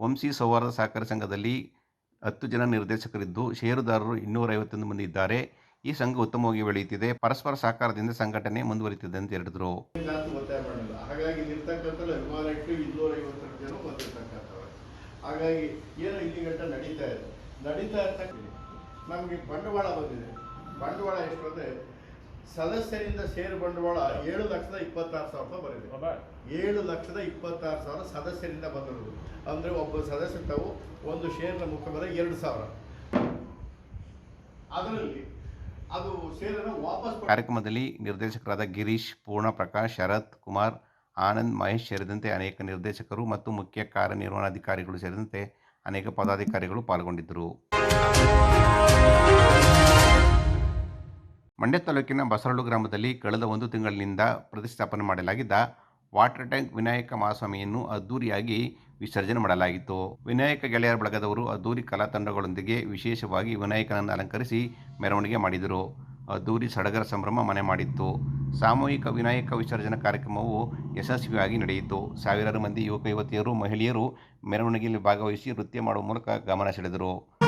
ವಂಶಿ ಸೌಹಾರ್ದ ಸಹಕಾರಿ ಸಂಘದಲ್ಲಿ ಹತ್ತು ಜನ ನಿರ್ದೇಶಕರಿದ್ದು, ಷೇರುದಾರರು ಇನ್ನೂರೈವತ್ತೊಂದು ಮಂದಿ ಇದ್ದಾರೆ. ಈ ಸಂಘ ಉತ್ತಮವಾಗಿ ಬೆಳೆಯುತ್ತಿದೆ. ಪರಸ್ಪರ ಸಹಕಾರದಿಂದ ಸಂಘಟನೆ ಮುಂದುವರಿಯುತ್ತಿದೆ ಅಂತ ಹೇಳಿದರು. ಹಾಗಾಗಿ ಏನು ಹದಿನಾಲ್ಕು ಇನ್ನೂರೈವತ್ತರ ಜನ ಬಂದಿರ್ತಕ್ಕಂಥವ್ರು ಹಾಗಾಗಿ ಏನೋ ಇಲ್ಲಿ ಗಂಟ ನಡೀತಾ ಇದೆ. ನಡೀತಾ ಇರ್ತಕ್ಕ ನಮಗೆ ಬಂಡವಾಳ ಬಂದಿದೆ. ಬಂಡವಾಳ ಎಷ್ಟು ಅಂದರೆ ಸದಸ್ಯರಿಂದ ಷೇರು ಬಂಡವಾಳ ಏಳು ಲಕ್ಷದ ಇಪ್ಪತ್ತಾರು ಸಾವಿರ ರೂಪಾಯಿ ಬರಿದೆ ಏಳು ಲಕ್ಷದ ಇಪ್ಪತ್ತಾರು ಸಾವಿರ ಸದಸ್ಯರಿಂದ ಬಂದಿರೋದು. ಅಂದರೆ ಒಬ್ಬ ಸದಸ್ಯ ತಾವು ಒಂದು ಷೇರ್ನ ಮುಖಾಂತರ ಎರಡು ಸಾವಿರ. ಅದರಲ್ಲಿ ಅದು ಷೇರನ್ನು ವಾಪಸ್ ಕಾರ್ಯಕ್ರಮದಲ್ಲಿ ನಿರ್ದೇಶಕರಾದ ಗಿರೀಶ್ ಪೂರ್ಣ ಪ್ರಕಾಶ್ ಶರತ್ ಕುಮಾರ್ ಆನಂದ್, ಮಹೇಶ್ ಸೇರಿದಂತೆ ಅನೇಕ ನಿರ್ದೇಶಕರು ಮತ್ತು ಮುಖ್ಯ ಕಾರ್ಯನಿರ್ವಹಣಾಧಿಕಾರಿಗಳು ಸೇರಿದಂತೆ ಅನೇಕ ಪದಾಧಿಕಾರಿಗಳು ಪಾಲ್ಗೊಂಡಿದ್ದರು. ಮಂಡ್ಯ ತಾಲೂಕಿನ ಬಸರಳು ಗ್ರಾಮದಲ್ಲಿ ಕಳೆದ ಒಂದು ತಿಂಗಳಿನಿಂದ ಪ್ರತಿಷ್ಠಾಪನೆ ಮಾಡಲಾಗಿದ್ದ ವಾಟರ್ ಟ್ಯಾಂಕ್ ವಿನಾಯಕ ಮಹಾಸ್ವಾಮಿಯನ್ನು ಅದ್ದೂರಿಯಾಗಿ ವಿಸರ್ಜನೆ ಮಾಡಲಾಗಿತ್ತು. ವಿನಾಯಕ ಗೆಳೆಯರ ಬಳಗದವರು ಅದ್ದೂರಿ ಕಲಾ ತಂಡಗಳೊಂದಿಗೆ ವಿಶೇಷವಾಗಿ ವಿನಾಯಕನನ್ನು ಅಲಂಕರಿಸಿ ಮೆರವಣಿಗೆ ಮಾಡಿದರು. ಅದ್ದೂರಿ ಸಡಗರ ಸಂಭ್ರಮ ಮನೆ ಮಾಡಿತ್ತು. ಸಾಮೂಹಿಕ ವಿನಾಯಕ ವಿಸರ್ಜನಾ ಕಾರ್ಯಕ್ರಮವು ಯಶಸ್ವಿಯಾಗಿ ನಡೆಯಿತು. ಸಾವಿರಾರು ಮಂದಿ ಯುವಕ ಯುವತಿಯರು, ಮಹಿಳೆಯರು ಮೆರವಣಿಗೆಯಲ್ಲಿ ಭಾಗವಹಿಸಿ ನೃತ್ಯ ಮಾಡುವ ಮೂಲಕ ಗಮನ ಸೆಳೆದರು.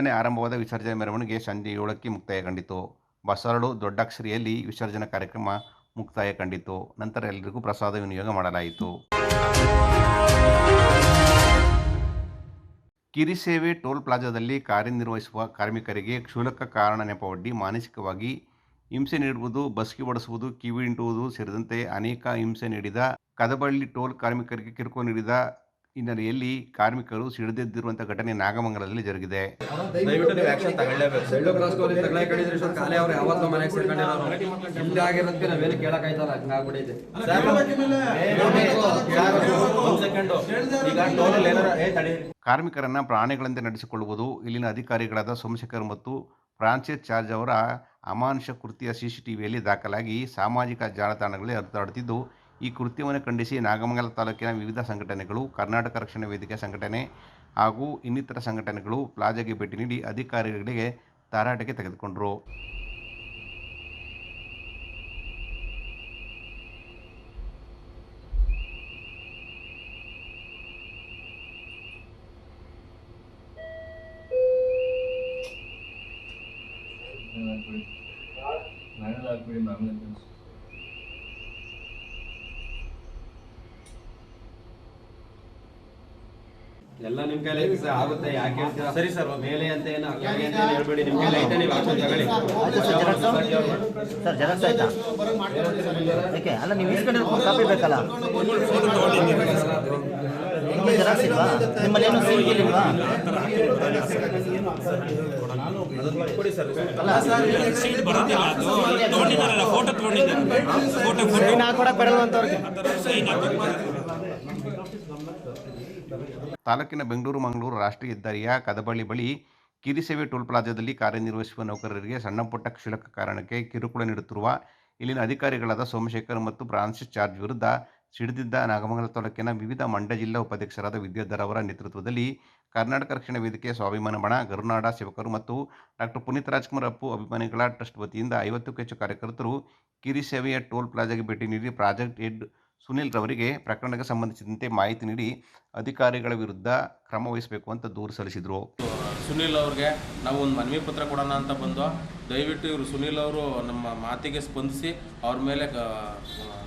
ಮುಂಜಾನೆ ಆರಂಭವಾದ ವಿಸರ್ಜನೆ ಮೆರವಣಿಗೆ ಸಂಜೆ ಏಳಕ್ಕೆ ಮುಕ್ತಾಯ ಕಂಡಿತು. ಬಸರಳು ದೊಡ್ಡಾಕ್ಷರಿಯಲ್ಲಿ ವಿಸರ್ಜನಾ ಕಾರ್ಯಕ್ರಮ ಮುಕ್ತಾಯ ಕಂಡಿತು. ನಂತರ ಎಲ್ಲರಿಗೂ ಪ್ರಸಾದ ವಿನಿಯೋಗ ಮಾಡಲಾಯಿತು. ಕಿರಿಸೇವೆ ಟೋಲ್ ಪ್ಲಾಜಾದಲ್ಲಿ ಕಾರ್ಯನಿರ್ವಹಿಸುವ ಕಾರ್ಮಿಕರಿಗೆ ಕ್ಷುಲ್ಲಕ ಕಾರಣ ನೆಪವೊಡ್ಡಿ ಮಾನಸಿಕವಾಗಿ ಹಿಂಸೆ ನೀಡುವುದು ಬಸ್ಗೆ ಓಡಿಸುವುದು, ಕಿವಿ ಹಿಂಡುವುದು ಸೇರಿದಂತೆ ಅನೇಕ ಹಿಂಸೆ ನೀಡಿದ ಕದಬಳ್ಳಿ ಟೋಲ್ ಕಾರ್ಮಿಕರಿಗೆ ಕಿರುಕುಳ ನೀಡಿದ ಹಿನ್ನೆಲೆಯಲ್ಲಿ ಕಾರ್ಮಿಕರು ಸಿಡಿದೆದ್ದಿರುವಂಥ ಘಟನೆ ನಾಗಮಂಗಲದಲ್ಲಿ ಜರುಗಿದೆ. ದಯವಿಟ್ಟು ನೀವು ಆಕ್ಷನ್ ತಗೊಳ್ಳೇಬೇಕು. ಸೈಡ್ ಕ್ರಾಸ್ಗೆ ತಗೊಳ್ಳೇ ಕಡಿದ್ರೆ ಇಷ್ಟೊತ್ತು ಕಾಲೇ ಅವ್ರು ಯಾವತ್ತೂ ಮನೆಗೆ ಸೇರ್ಕೊಂಡಿರೋರು ಇಲ್ಲಿ ಆಗಿರೋದಕ್ಕೆ ನಾವೇನು ಕೇಳಕ್ಕಾಯ್ತಲ್ಲ ಹಂಗಾಗ್ಬಿಟ್ಟೈತೆ ಈಗ ಟೋಲಲ್ಲಿ ಏನಾರ ಏ ತಡಿ ಕಾರ್ಮಿಕರನ್ನ ಪ್ರಾಣಿಗಳಂತೆ ನಡೆಸಿಕೊಳ್ಳುವುದು ಇಲ್ಲಿನ ಅಧಿಕಾರಿಗಳಾದ ಸೋಮಶೇಖರ್ ಮತ್ತು ಫ್ರಾನ್ಸಿಸ್ ಚಾರ್ಜ್ ಅವರ ಅಮಾನುಷ ಕೃತಿಯ ಸಿಸಿಟಿವಿಯಲ್ಲಿ ದಾಖಲಾಗಿ ಸಾಮಾಜಿಕ ಜಾಲತಾಣಗಳಲ್ಲಿ ಹರಿದಾಡುತ್ತಿದ್ದು ಈ ಕೃತ್ಯವನ್ನು ಖಂಡಿಸಿ ನಾಗಮಂಗಲ ತಾಲೂಕಿನ ವಿವಿಧ ಸಂಘಟನೆಗಳು, ಕರ್ನಾಟಕ ರಕ್ಷಣಾ ವೇದಿಕೆ ಸಂಘಟನೆ ಹಾಗೂ ಇನ್ನಿತರ ಸಂಘಟನೆಗಳು ಪ್ಲಾಜಾಗೆ ಭೇಟಿ ನೀಡಿ ಅಧಿಕಾರಿಗಳಿಗೆ ತರಾಟೆಗೆ ತೆಗೆದುಕೊಂಡರು ಎಲ್ಲ ನಿಮ್ ಕೈಲಿ ಐತೆ ಸರ್, ಆಗುತ್ತೆ ಯಾಕೆ ಹೇಳ್ತೀರಾ? ಸರಿ ಸರ್ ಮೇಲೆ ಅಂತ ಏನು ಅಂತ ಹೇಳ್ಬೇಡಿ ನಿಮ್ಗೆ. ಕೈಲಿ ಐತೆ ನೀವು ಆಕ್ಷನ್ ತಗೊಳ್ಳಿ. ಸರ್ ಜೆರಾಕ್ಸ್ ಆಯ್ತಾ ಯಾಕೆ ಅಲ್ಲ ನೀವು ಇಸ್ಕೊಂಡಿರೋ ಕಾಪಿ ಬೇಕಲ್ಲ? ನಿಮಗೆ ಜೆರಾಕ್ಸ್ ಇಲ್ವಾ ನಿಮ್ಮಲ್ಲಿ ಏನು ಸೀಲ್ ಗೀಲ್ ಇಲ್ವಾ ಅಲ್ಲ ಸೈನ್ ಹಾಕೊಡಕ್ ಬರಲ್ಲ ಅಂತವ್ರಿಗೆ ತಾಲೂಕಿನ ಬೆಂಗಳೂರು, ಮಂಗಳೂರು ರಾಷ್ಟ್ರೀಯ ಹೆದ್ದಾರಿಯ ಕದಬಳ್ಳಿ ಬಳಿ ಕಿರಿಸೇವೆ ಟೋಲ್ ಪ್ಲಾಜಾದಲ್ಲಿ ಕಾರ್ಯನಿರ್ವಹಿಸುವ ನೌಕರರಿಗೆ ಸಣ್ಣಪುಟ್ಟ ಕ್ಷುಲ್ಲಕ ಕಾರಣಕ್ಕೆ ಕಿರುಕುಳ ನೀಡುತ್ತಿರುವ ಇಲ್ಲಿನ ಅಧಿಕಾರಿಗಳಾದ ಸೋಮಶೇಖರ್ ಮತ್ತು ಫ್ರಾನ್ಸಿಸ್ ಚಾರ್ಜ್ ವಿರುದ್ಧ ಸಿಡಿದಿದ್ದ ನಾಗಮಂಗಲ ತಾಲೂಕಿನ ವಿವಿಧ ಮಂಡ್ಯ ಜಿಲ್ಲಾ ಉಪಾಧ್ಯಕ್ಷರಾದ ವಿದ್ಯಾಧರ್ ಅವರ ನೇತೃತ್ವದಲ್ಲಿ ಕರ್ನಾಟಕ ರಕ್ಷಣಾ ವೇದಿಕೆ ಸ್ವಾಭಿಮಾನ ಬಣ ಗರುನಾಡ ಸೇವಕರು ಮತ್ತು ಡಾಕ್ಟರ್ ಪುನೀತ್ ರಾಜ್ಕುಮಾರ್ ಅಪ್ಪು ಅಭಿಮಾನಿಗಳ ಟ್ರಸ್ಟ್ ವತಿಯಿಂದ ಐವತ್ತಕ್ಕೂ ಹೆಚ್ಚು ಕಾರ್ಯಕರ್ತರು ಕಿರಿಸೇವೆಯ ಟೋಲ್ ಪ್ಲಾಜಾಗೆ ಭೇಟಿ ನೀಡಿ ಪ್ರಾಜೆಕ್ಟ್ ಹೆಡ್ ಸುನಿಲ್ ರವರಿಗೆ ಪ್ರಕರಣಕ್ಕೆ ಸಂಬಂಧಿಸಿದಂತೆ ಮಾಹಿತಿ ನೀಡಿ ಅಧಿಕಾರಿಗಳ ವಿರುದ್ಧ ಕ್ರಮ ವಹಿಸಬೇಕು ಅಂತ ದೂರು ಸಲ್ಲಿಸಿದರು. ಸುನೀಲ್ ಅವ್ರಿಗೆ ನಾವು ಒಂದು ಮನವಿ ಪತ್ರ ಕೊಡೋಣ ಅಂತ ಬಂದು ದಯವಿಟ್ಟು ಇವರು ಸುನೀಲ್ ಅವರು ನಮ್ಮ ಮಾತಿಗೆ ಸ್ಪಂದಿಸಿ ಅವ್ರ ಮೇಲೆ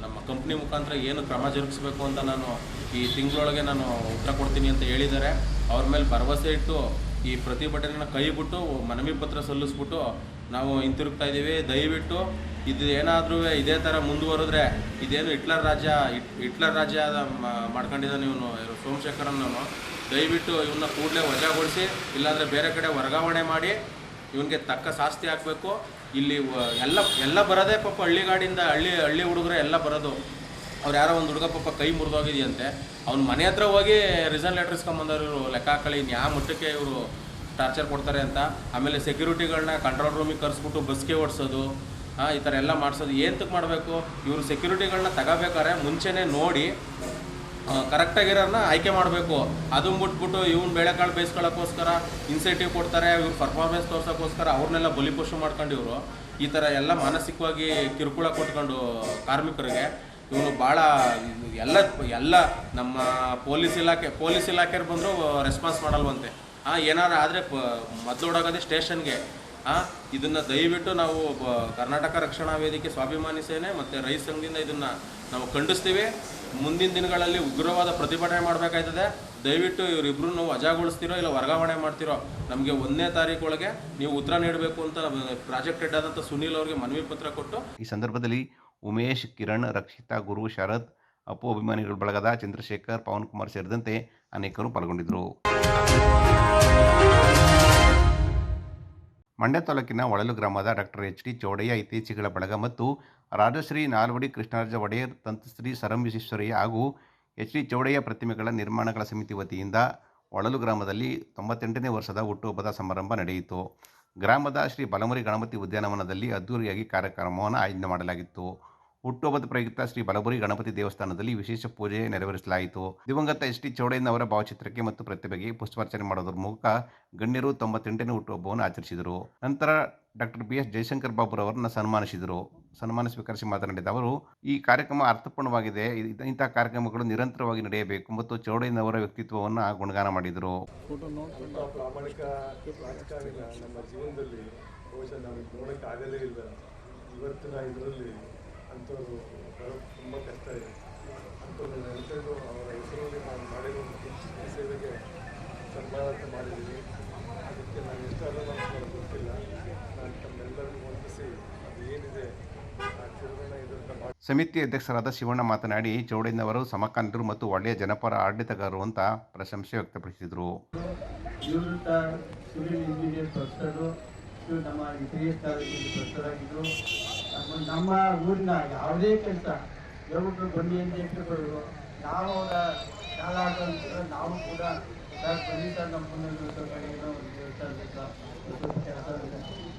ನಮ್ಮ ಕಂಪ್ನಿ ಮುಖಾಂತರ ಏನು ಕ್ರಮ ಜರುಗಿಸಬೇಕು ಅಂತ ನಾನು ಈ ತಿಂಗಳೊಳಗೆ ನಾನು ಉತ್ತರ ಕೊಡ್ತೀನಿ ಅಂತ ಹೇಳಿದ್ದಾರೆ. ಅವ್ರ ಮೇಲೆ ಭರವಸೆ ಇಟ್ಟು ಈ ಪ್ರತಿಭಟನೆಯನ್ನು ಕೈ ಬಿಟ್ಟು ಮನವಿ ಪತ್ರ ಸಲ್ಲಿಸ್ಬಿಟ್ಟು ನಾವು ಹಿಂತಿರುಗ್ತಾ ಇದ್ದೀವಿ. ದಯವಿಟ್ಟು ಇದು ಏನಾದರೂ ಇದೇ ಥರ ಮುಂದುವರೆದ್ರೆ ಇದೇನು ಹಿಟ್ಲರ್ ರಾಜ್ಯ, ಹಿಟ್- ಹಿಟ್ಲರ್ ರಾಜ್ಯ ಮಾಡ್ಕೊಂಡಿದ್ದಾನೆ ಇವನು ಸೋಮಶೇಖರನ್ನವನು ದಯವಿಟ್ಟು ಇವನ್ನ ಕೂಡಲೇ ವಜಾಗೊಳಿಸಿ, ಇಲ್ಲಾಂದರೆ ಬೇರೆ ಕಡೆ ವರ್ಗಾವಣೆ ಮಾಡಿ, ಇವನಿಗೆ ತಕ್ಕ ಶಾಸ್ತಿ ಹಾಕಬೇಕು. ಇಲ್ಲಿ ಎಲ್ಲ ಎಲ್ಲ ಬರೋದೇ ಪಾಪ ಹಳ್ಳಿಗಾಡಿಂದ ಹಳ್ಳಿ ಹಳ್ಳಿ ಹುಡುಗರು ಎಲ್ಲ ಬರೋದು. ಅವ್ರು ಯಾರೋ ಒಂದು ಹುಡುಗ ಪಾಪ ಕೈ ಮುರಿದೋಗಿದೆಯಂತೆ. ಅವ್ನ ಮನೆ ಹತ್ರ ಹೋಗಿ ರಿಸನ್ ಲೆಟರ್ ಇವರು, ಲೆಕ್ಕ ಹಾಕಳಿ ಇನ್ನು ಯಾವ ಮಟ್ಟಕ್ಕೆ ಇವರು ಟಾರ್ಚರ್ ಕೊಡ್ತಾರೆ ಅಂತ. ಆಮೇಲೆ ಸೆಕ್ಯೂರಿಟಿಗಳನ್ನ ಕಂಟ್ರೋಲ್ ರೂಮಿಗೆ ಕರೆಸ್ಬಿಟ್ಟು ಬಸ್ಗೆ ಓಡಿಸೋದು ಈ ಥರ ಎಲ್ಲ ಮಾಡಿಸೋದು. ಏತಕ್ಕೆ ಮಾಡಬೇಕು? ಇವರು ಸೆಕ್ಯೂರಿಟಿಗಳನ್ನ ತಗೋಬೇಕಾದ್ರೆ ಮುಂಚೆನೇ ನೋಡಿ ಕರೆಕ್ಟಾಗಿರೋರನ್ನ ಆಯ್ಕೆ ಮಾಡಬೇಕು. ಅದು ಮುಟ್ಬಿಟ್ಟು ಇವ್ನ ಬೇಳೆಕಾಳು ಬೇಯಿಸ್ಕೊಳ್ಳೋಕ್ಕೋಸ್ಕರ ಇನ್ಸೆಂಟಿವ್ ಕೊಡ್ತಾರೆ, ಇವ್ರ ಪರ್ಫಾರ್ಮೆನ್ಸ್ ತೋರ್ಸೋಕ್ಕೋಸ್ಕರ ಅವ್ರನ್ನೆಲ್ಲ ಬಲಿಪೋಷಣೆ ಮಾಡ್ಕೊಂಡು ಇವರು. ಈ ಥರ ಎಲ್ಲ ಮಾನಸಿಕವಾಗಿ ಕಿರುಕುಳ ಕೊಟ್ಕೊಂಡು ಕಾರ್ಮಿಕರಿಗೆ ಇವನು ಭಾಳ, ಎಲ್ಲ ಎಲ್ಲ ನಮ್ಮ ಪೊಲೀಸ್ ಇಲಾಖೆ, ಪೊಲೀಸ್ ಇಲಾಖೆಯವ್ರು ಬಂದರೂ ರೆಸ್ಪಾನ್ಸ್ ಮಾಡಲ್ವಂತೆ. ಹಾಂ ಏನಾರು ಆದರೆ ಮೊದಲೋಡೋಗೋದೇ ಸ್ಟೇಷನ್ಗೆ. ಹಾಂ ಇದನ್ನು ದಯವಿಟ್ಟು ನಾವು ಕರ್ನಾಟಕ ರಕ್ಷಣಾ ವೇದಿಕೆ ಸ್ವಾಭಿಮಾನಿ ಸೇನೆ ಮತ್ತು ರೈತ ಸಂಘದಿಂದ ಇದನ್ನು ನಾವು ಖಂಡಿಸ್ತೀವಿ. ಮುಂದಿನ ದಿನಗಳಲ್ಲಿ ಉಗ್ರವಾದ ಪ್ರತಿಭಟನೆ ಮಾಡಬೇಕಾಯ್ತದೆ. ದಯವಿಟ್ಟು ಇವರಿಬ್ರು ವಜಾಗೊಳಿಸ್ತಿರೋ ಇಲ್ಲ ವರ್ಗಾವಣೆ ಮಾಡ್ತಿರೋ, ನಮಗೆ ಒಂದನೇ ತಾರೀಕು ನೀವು ಉತ್ತರ ನೀಡಬೇಕು ಅಂತ ಪ್ರಾಜೆಕ್ಟ್ ಹೆಡ್ ಆದಂಥ ಸುನೀಲ್ ಅವರಿಗೆ ಮನವಿ ಪತ್ರ ಕೊಟ್ಟು. ಈ ಸಂದರ್ಭದಲ್ಲಿ ಉಮೇಶ್ ಕಿರಣ್, ರಕ್ಷಿತಾ ಗುರು, ಶರತ್, ಅಪ್ಪು ಅಭಿಮಾನಿಗಳ ಬಳಗದ ಚಂದ್ರಶೇಖರ್, ಪವನ್ ಕುಮಾರ್ ಸೇರಿದಂತೆ ಅನೇಕರು ಪಾಲ್ಗೊಂಡಿದ್ದರು. ಮಂಡ್ಯ ತಾಲೂಕಿನ ಒಳಲು ಗ್ರಾಮದ ಡಾಕ್ಟರ್ ಎಚ್ ಡಿ ಚೌಡಯ್ಯ ಇತ್ತೀಚೆಗಳ ಬಳಗ ಮತ್ತು ರಾಜಶ್ರೀ ನಾಲ್ವಡಿ ಕೃಷ್ಣರಾಜ ಒಡೆಯರ್, ತಂತಶ್ರೀ ಸರಂ ವಿಶ್ವೇಶ್ವರಯ್ಯ ಹಾಗೂ ಎಚ್ ಡಿ ಚೌಡಯ್ಯ ಪ್ರತಿಮೆಗಳ ನಿರ್ಮಾಣಗಳ ಸಮಿತಿ ವತಿಯಿಂದ ಒಳಲು ಗ್ರಾಮದಲ್ಲಿ ತೊಂಬತ್ತೆಂಟನೇ ವರ್ಷದ ಹುಟ್ಟುಹಬ್ಬದ ಸಮಾರಂಭ ನಡೆಯಿತು. ಗ್ರಾಮದ ಶ್ರೀ ಬಲಮುರಿ ಗಣಪತಿ ಉದ್ಯಾನವನದಲ್ಲಿ ಅದ್ದೂರಿಯಾಗಿ ಕಾರ್ಯಕ್ರಮವನ್ನು ಆಯೋಜನೆ ಮಾಡಲಾಗಿತ್ತು. ಹುಟ್ಟುಹಬ್ಬದ ಪ್ರಯುಕ್ತ ಶ್ರೀ ಬಲಬುರಿ ಗಣಪತಿ ದೇವಸ್ಥಾನದಲ್ಲಿ ವಿಶೇಷ ಪೂಜೆ ನೆರವೇರಿಸಲಾಯಿತು. ದಿವಂಗತ ಎಸ್ ಟಿ ಚೌಡಯ್ಯನವರ ಭಾವಚಿತ್ರಕ್ಕೆ ಮತ್ತು ಪ್ರತಿಭೆಗೆ ಪುಷ್ಪಾರ್ಚನೆ ಮಾಡೋದ್ರ ಮೂಲಕ ಗಣ್ಯರು ತೊಂಬತ್ತೆಂಟನೇ ಹುಟ್ಟುಹಬ್ಬವನ್ನು ಆಚರಿಸಿದರು. ನಂತರ ಡಾಕ್ಟರ್ ಬಿ ಎಸ್ ಜಯಶಂಕರ್ ಬಾಬುರವರನ್ನು ಸನ್ಮಾನಿಸಿದರು. ಸನ್ಮಾನ ಸ್ವೀಕರಿಸಿ ಮಾತನಾಡಿದ ಅವರು, ಈ ಕಾರ್ಯಕ್ರಮ ಅರ್ಥಪೂರ್ಣವಾಗಿದೆ. ಇಂತಹ ಕಾರ್ಯಕ್ರಮಗಳು ನಿರಂತರವಾಗಿ ನಡೆಯಬೇಕು ಮತ್ತು ಚೌಡಯ್ಯನವರ ವ್ಯಕ್ತಿತ್ವವನ್ನು ಗುಣಗಾನ ಮಾಡಿದರು. ಇವತ್ತಿನ ಇದರಲ್ಲಿ ಅಂಥವ್ರು ಬರೋದು ತುಂಬ ಕಷ್ಟ ಇದೆ. ಅಂಥವ್ರು ನೆನೆಕೊಂಡು ಅವರ ಹೆಸರಲ್ಲಿ ನಾವು ಮಾಡಿರೋ ಈ ಸೇವೆಗೆ ಸನ್ಮಾನ ಮಾಡಿದ್ದೀವಿ. ಅದಕ್ಕೆ ನಾನು ಎಷ್ಟಾದರೂ ನನಗೆ ಗೊತ್ತಿಲ್ಲ. ನಾನು ತಮ್ಮೆಲ್ಲರಿಗೂ ವಂದಿಸಿ ಅದು ಏನಿದೆ ಆ ಮಾಡಿ ಸಮಿತಿ ಅಧ್ಯಕ್ಷರಾದ ಶಿವಣ್ಣ ಮಾತನಾಡಿ ಚೌಡಯ್ಯನವರು ಸಮಕಾಲೀನರು ಮತ್ತು ಒಳ್ಳೆಯ ಜನಪರ ಆಡಳಿತಗಾರರು ಅಂತ ಪ್ರಶಂಸೆ ವ್ಯಕ್ತಪಡಿಸಿದರು. ನಿವೃತ್ತ ಸಿವಿಲ್ ಇಂಜಿನಿಯರ್ ಪ್ರೊಫೆಸರು ಇವರು ನಮ್ಮ ಹಿರಿಯ ಕಾಲೇಜಿನಲ್ಲಿ ಪ್ರೊಫೆಸರಾಗಿದ್ದರು ನಮ್ಮ ಊರಿನ ಯಾವುದೇ ಕೆಲಸ ಬನ್ನಿ ಅಂತ ಹೇಳ್ತಿರೋರು ನಾವು ಅವರ ಆದಂತರ ನಾವು ಕೂಡ ಸರ್ ನಮ್ಮ ಏನೋ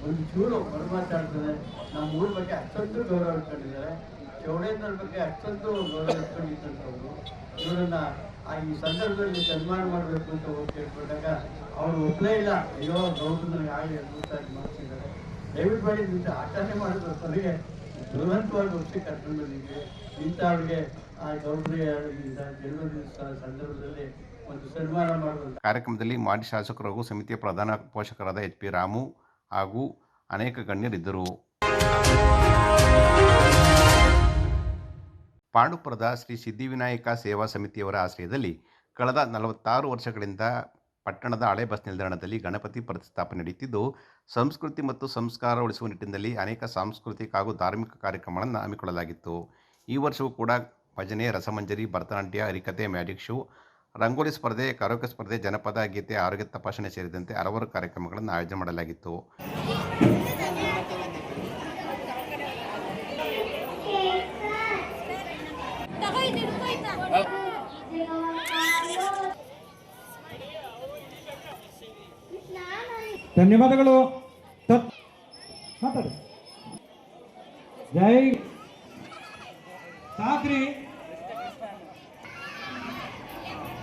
ಒಂದು ಚೂರು ಹೊರ ಮಾತಾಡ್ತಾರೆ ನಮ್ಮ ಊರ ಬಗ್ಗೆ ಅಷ್ಟೊಂದು ಗೌರವ ಇಟ್ಕೊಂಡಿದ್ದಾರೆ. ಚೌಡೇಂದ್ರ ಬಗ್ಗೆ ಅಷ್ಟೊಂದು ಗೌರವ ಇಟ್ಕೊಂಡಿದ್ದಂಥವ್ರು. ಇವರನ್ನ ಆ ಈ ಸಂದರ್ಭದಲ್ಲಿ ಸನ್ಮಾನ ಮಾಡಬೇಕು ಅಂತ ಹೋಗಿ ಕೇಳ್ಕೊಂಡಾಗ ಅವ್ರು ಒಪ್ಪಲೇ ಇಲ್ಲ, ಅಯ್ಯೋ ಗೌರವ ಆಗಿ ಅದ್ಭುತ ಮಾಡ್ತಿದ್ದಾರೆ ದಯವಿಟ್ಟು ನಿಂತ ಆಚರಣೆ ಮಾಡಿದ್ರು ಕೊನೆಗೆ ದುರಂತವಾಗಿ ಹೋಗಿ ಕರ್ಕೊಂಡು ಬಂದಿದ್ವಿ ಇಂಥವ್ರಿಗೆ ಆ ಗೌರವಿಂದ ಜನ್ಮದಿನ ಸಂದರ್ಭದಲ್ಲಿ ಒಂದು ಸನ್ಮಾನ ಕಾರ್ಯಕ್ರಮದಲ್ಲಿ ಮಾಜಿ ಶಾಸಕರು ಹಾಗೂ ಸಮಿತಿಯ ಪ್ರಧಾನ ಪೋಷಕರಾದ ಎಚ್ ಪಿ ರಾಮು ಹಾಗೂ ಅನೇಕ ಗಣ್ಯರಿದ್ದರು. ಪಾಂಡುಪುರದ ಶ್ರೀ ಸಿದ್ಧಿವಿನಾಯಕ ಸೇವಾ ಸಮಿತಿಯವರ ಆಶ್ರಯದಲ್ಲಿ ಕಳೆದ ನಲವತ್ತಾರು ವರ್ಷಗಳಿಂದ ಪಟ್ಟಣದ ಹಳೆ ಬಸ್ ನಿಲ್ದಾಣದಲ್ಲಿ ಗಣಪತಿ ಪ್ರತಿಷ್ಠಾಪನೆ ನಡೆಯುತ್ತಿದ್ದು ಸಂಸ್ಕೃತಿ ಮತ್ತು ಸಂಸ್ಕಾರ ಉಳಿಸುವ ನಿಟ್ಟಿನಲ್ಲಿ ಅನೇಕ ಸಾಂಸ್ಕೃತಿಕ ಹಾಗೂ ಧಾರ್ಮಿಕ ಕಾರ್ಯಕ್ರಮಗಳನ್ನು ಹಮ್ಮಿಕೊಳ್ಳಲಾಗಿತ್ತು. ಈ ವರ್ಷವೂ ಕೂಡ ಭಜನೆ, ರಸಮಂಜರಿ, ಭರತನಾಟ್ಯ, ಹರಿಕತೆ, ಮ್ಯಾಜಿಕ್ ಶೋ, ರಂಗೋಲಿ ಸ್ಪರ್ಧೆ, ಕರೋಕ ಸ್ಪರ್ಧೆ, ಜನಪದ, ಗೀತೆ ಆರೋಗ್ಯ ತಪಾಸಣೆ ಸೇರಿದಂತೆ ಹಲವಾರು ಕಾರ್ಯಕ್ರಮಗಳನ್ನು ಆಯೋಜನೆ ಮಾಡಲಾಗಿತ್ತು. ಧನ್ಯವಾದಗಳು. ಮಾತಾಡಿ. ಜೈ ಸಾಕ್ರಿ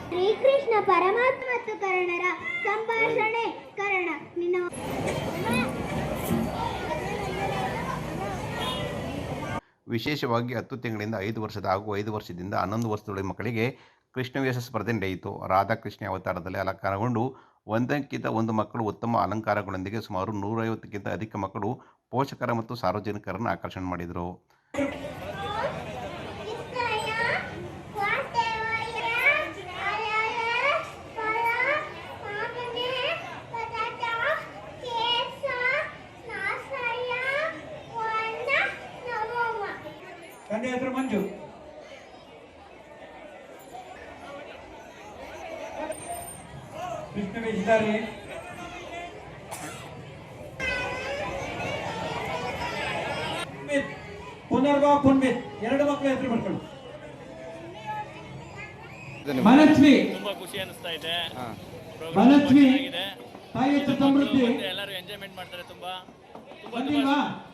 ಶ್ರೀಕೃಷ್ಣ ಪರಮಾತ್ಮ ಮತ್ತು ಕರ್ಣರ ಸಂಭಾಷಣೆ ಕರ್ಣ. ನಿನ್ನ ವಿಶೇಷವಾಗಿ ಹತ್ತು ತಿಂಗಳಿಂದ ಐದು ವರ್ಷದ ಹಾಗೂ ಐದು ವರ್ಷದಿಂದ ಹನ್ನೊಂದು ವರ್ಷದೊಳಗೆ ಮಕ್ಕಳಿಗೆ ಕೃಷ್ಣವೇಷ ಸ್ಪರ್ಧೆ ನಡೆಯಿತು. ರಾಧಾಕೃಷ್ಣ ಅವತಾರದಲ್ಲಿ ಅಲಂಕಾರಗೊಂಡು ಒಂದಕ್ಕಿಂತ ಒಂದು ಮಕ್ಕಳು ಉತ್ತಮ ಅಲಂಕಾರಗಳೊಂದಿಗೆ ಸುಮಾರು ನೂರೈವತ್ತಕ್ಕಿಂತ ಅಧಿಕ ಮಕ್ಕಳು ಪೋಷಕರ ಮತ್ತು ಸಾರ್ವಜನಿಕರನ್ನು ಆಕರ್ಷಣೆ ಮಾಡಿದರು ತಂದೆ ಹೆಸರು ಮಂಜು ಕೃಷ್ಣ ಇದ್ದಾರೆ ಪುನರ್ವಾ ಪುನ್ಮಿತ್ ಎರಡು ಮಕ್ಕಳ ಹೆಸರು ಬರ್ಕೊಳ್ಳಿ ಮನಸ್ವಿ ತುಂಬಾ ಖುಷಿ ಅನಿಸ್ತಾ ಇದೆ ಮನಸ್ವಿ ತಾಯಿ ಹೆಚ್ಚು ಸಮೃದ್ಧಿ. ಮತ್ತೆ ಎಲ್ಲರೂ ಎಂಜಾಯ್ಮೆಂಟ್ ಮಾಡ್ತಾರೆ ತುಂಬಾ. ತುಂಬಾ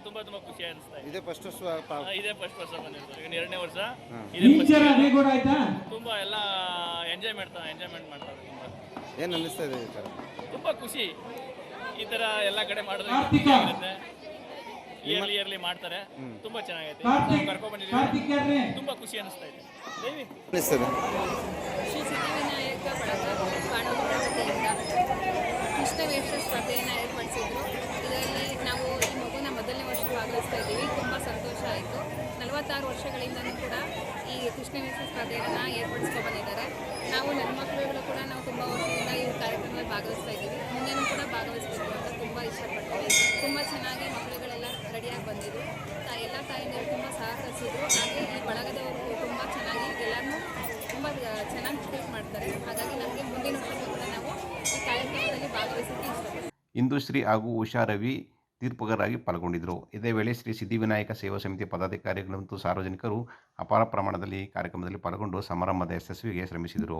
ತುಂಬಾ ತುಂಬಾ ಖುಷಿ ಅನಿಸ್ತಾ ಇದೆ. ಫಸ್ಟ್ ಹಾ, ಇದೇ ಫಸ್ಟ್ ವರ್ಷ ಬಂದಿರ್ತಾರೆ ಈಗ ಎರಡನೇ ವರ್ಷ. ಇದೇ. ರೇಗೋಡ್ ಆಯ್ತಾ? ತುಂಬಾ ಎಲ್ಲ ಎಂಜಾಯ್ ಮಾಡ್ತಾರೆ ಎಂಜಾಯ್ಮೆಂಟ್ ಮಾಡ್ತಾರೆ ತುಂಬಾ. ಏನು ಅನ್ನಿಸ್ತಾ ಇದೆ ಈ ಥರ ತುಂಬಾ ಖುಷಿ. ಈ ತರ ಎಲ್ಲ ಕಡೆ ಮಾಡಿದ್ರೆ. ಇಯರ್ಲಿ ಇಯರ್ಲಿ ಮಾಡ್ತಾರೆ. ತುಂಬಾ ಚೆನ್ನಾಗೈತೆ. ಕಾರ್ತಿಕ್ ಕರ್ಕೊಂಡ್ ಕಾರ್ತಿಕ್ ಯಾರ್ರಿ? ತುಂಬಾ ಖುಷಿ ಅನಿಸ್ತಾ ಇದೆ. ದೇವಿ. ಅನ್ನಿಸ್ತದೆ. ವೇಷ ಸ್ಪರ್ಧೆಯನ್ನು ಏರ್ಪಡಿಸಿದ್ರು. ಇದರಲ್ಲಿ ನಾವು ಈ ಮಗುನ ಮೊದಲನೇ ವರ್ಷ ಭಾಗವಹಿಸ್ತಾ ಇದ್ದೀವಿ. ತುಂಬ ಸಂತೋಷ ಆಯಿತು. ನಲವತ್ತಾರು ವರ್ಷಗಳಿಂದಲೂ ಕೂಡ ಈ ಕೃಷ್ಣ ವೇಷ ಸ್ಪರ್ಧೆಯನ್ನು ಏರ್ಪಡಿಸ್ಕೊ ಬಂದಿದ್ದಾರೆ. ನಾವು ನನ್ನ ಮಕ್ಕಳುಗಳು ಕೂಡ ನಾವು ತುಂಬ ವರ್ಷದಿಂದ ಈ ಕಾರ್ಯಕ್ರಮದಲ್ಲಿ ಭಾಗವಹಿಸ್ತಾ ಇದ್ದೀವಿ. ಮುಂದೆನೂ ಕೂಡ ಭಾಗವಹಿಸಬೇಕು ಅಂತ ತುಂಬ ಇಷ್ಟಪಡ್ತೀವಿ ತುಂಬ ಚೆನ್ನಾಗಿ ಮಕ್ಕಳುಗಳೆಲ್ಲ ರೆಡಿಯಾಗಿ ಬಂದಿದ್ರು. ಎಲ್ಲ ತಾಯಂದಿರು ತುಂಬ ಸಹಕರಿಸಿದ್ರು. ಹಾಗೆ ಈ ಬಳಗದವರು ತುಂಬ ಚೆನ್ನಾಗಿ ಎಲ್ಲರನ್ನೂ ತುಂಬ ಚೆನ್ನಾಗಿ ಟ್ರೀಟ್ ಮಾಡ್ತಾರೆ. ಹಾಗಾಗಿ ನಮಗೆ ಮುಂದಿನ ವರ್ಷಕ್ಕೂ ಕೂಡ ನಾವು ಈ ಕಾರ್ಯಕ್ರಮದಲ್ಲಿ ಭಾಗವಹಿಸೋಕ್ಕೆ ಇಷ್ಟಪಡ್ತೀವಿ ಇಂದು ಶ್ರೀ ಹಾಗೂ ಉಷಾ ರವಿ ತೀರ್ಪುಗಾರರಾಗಿ ಪಾಲ್ಗೊಂಡಿದ್ದರು. ಇದೇ ವೇಳೆ ಶ್ರೀ ಸಿದ್ಧಿವಿನಾಯಕ ಸೇವಾ ಸಮಿತಿ ಪದಾಧಿಕಾರಿಗಳು ಮತ್ತು ಸಾರ್ವಜನಿಕರು ಅಪಾರ ಪ್ರಮಾಣದಲ್ಲಿ ಕಾರ್ಯಕ್ರಮದಲ್ಲಿ ಪಾಲ್ಗೊಂಡು ಸಮಾರಂಭದ ಯಶಸ್ವಿಗೆ ಶ್ರಮಿಸಿದರು.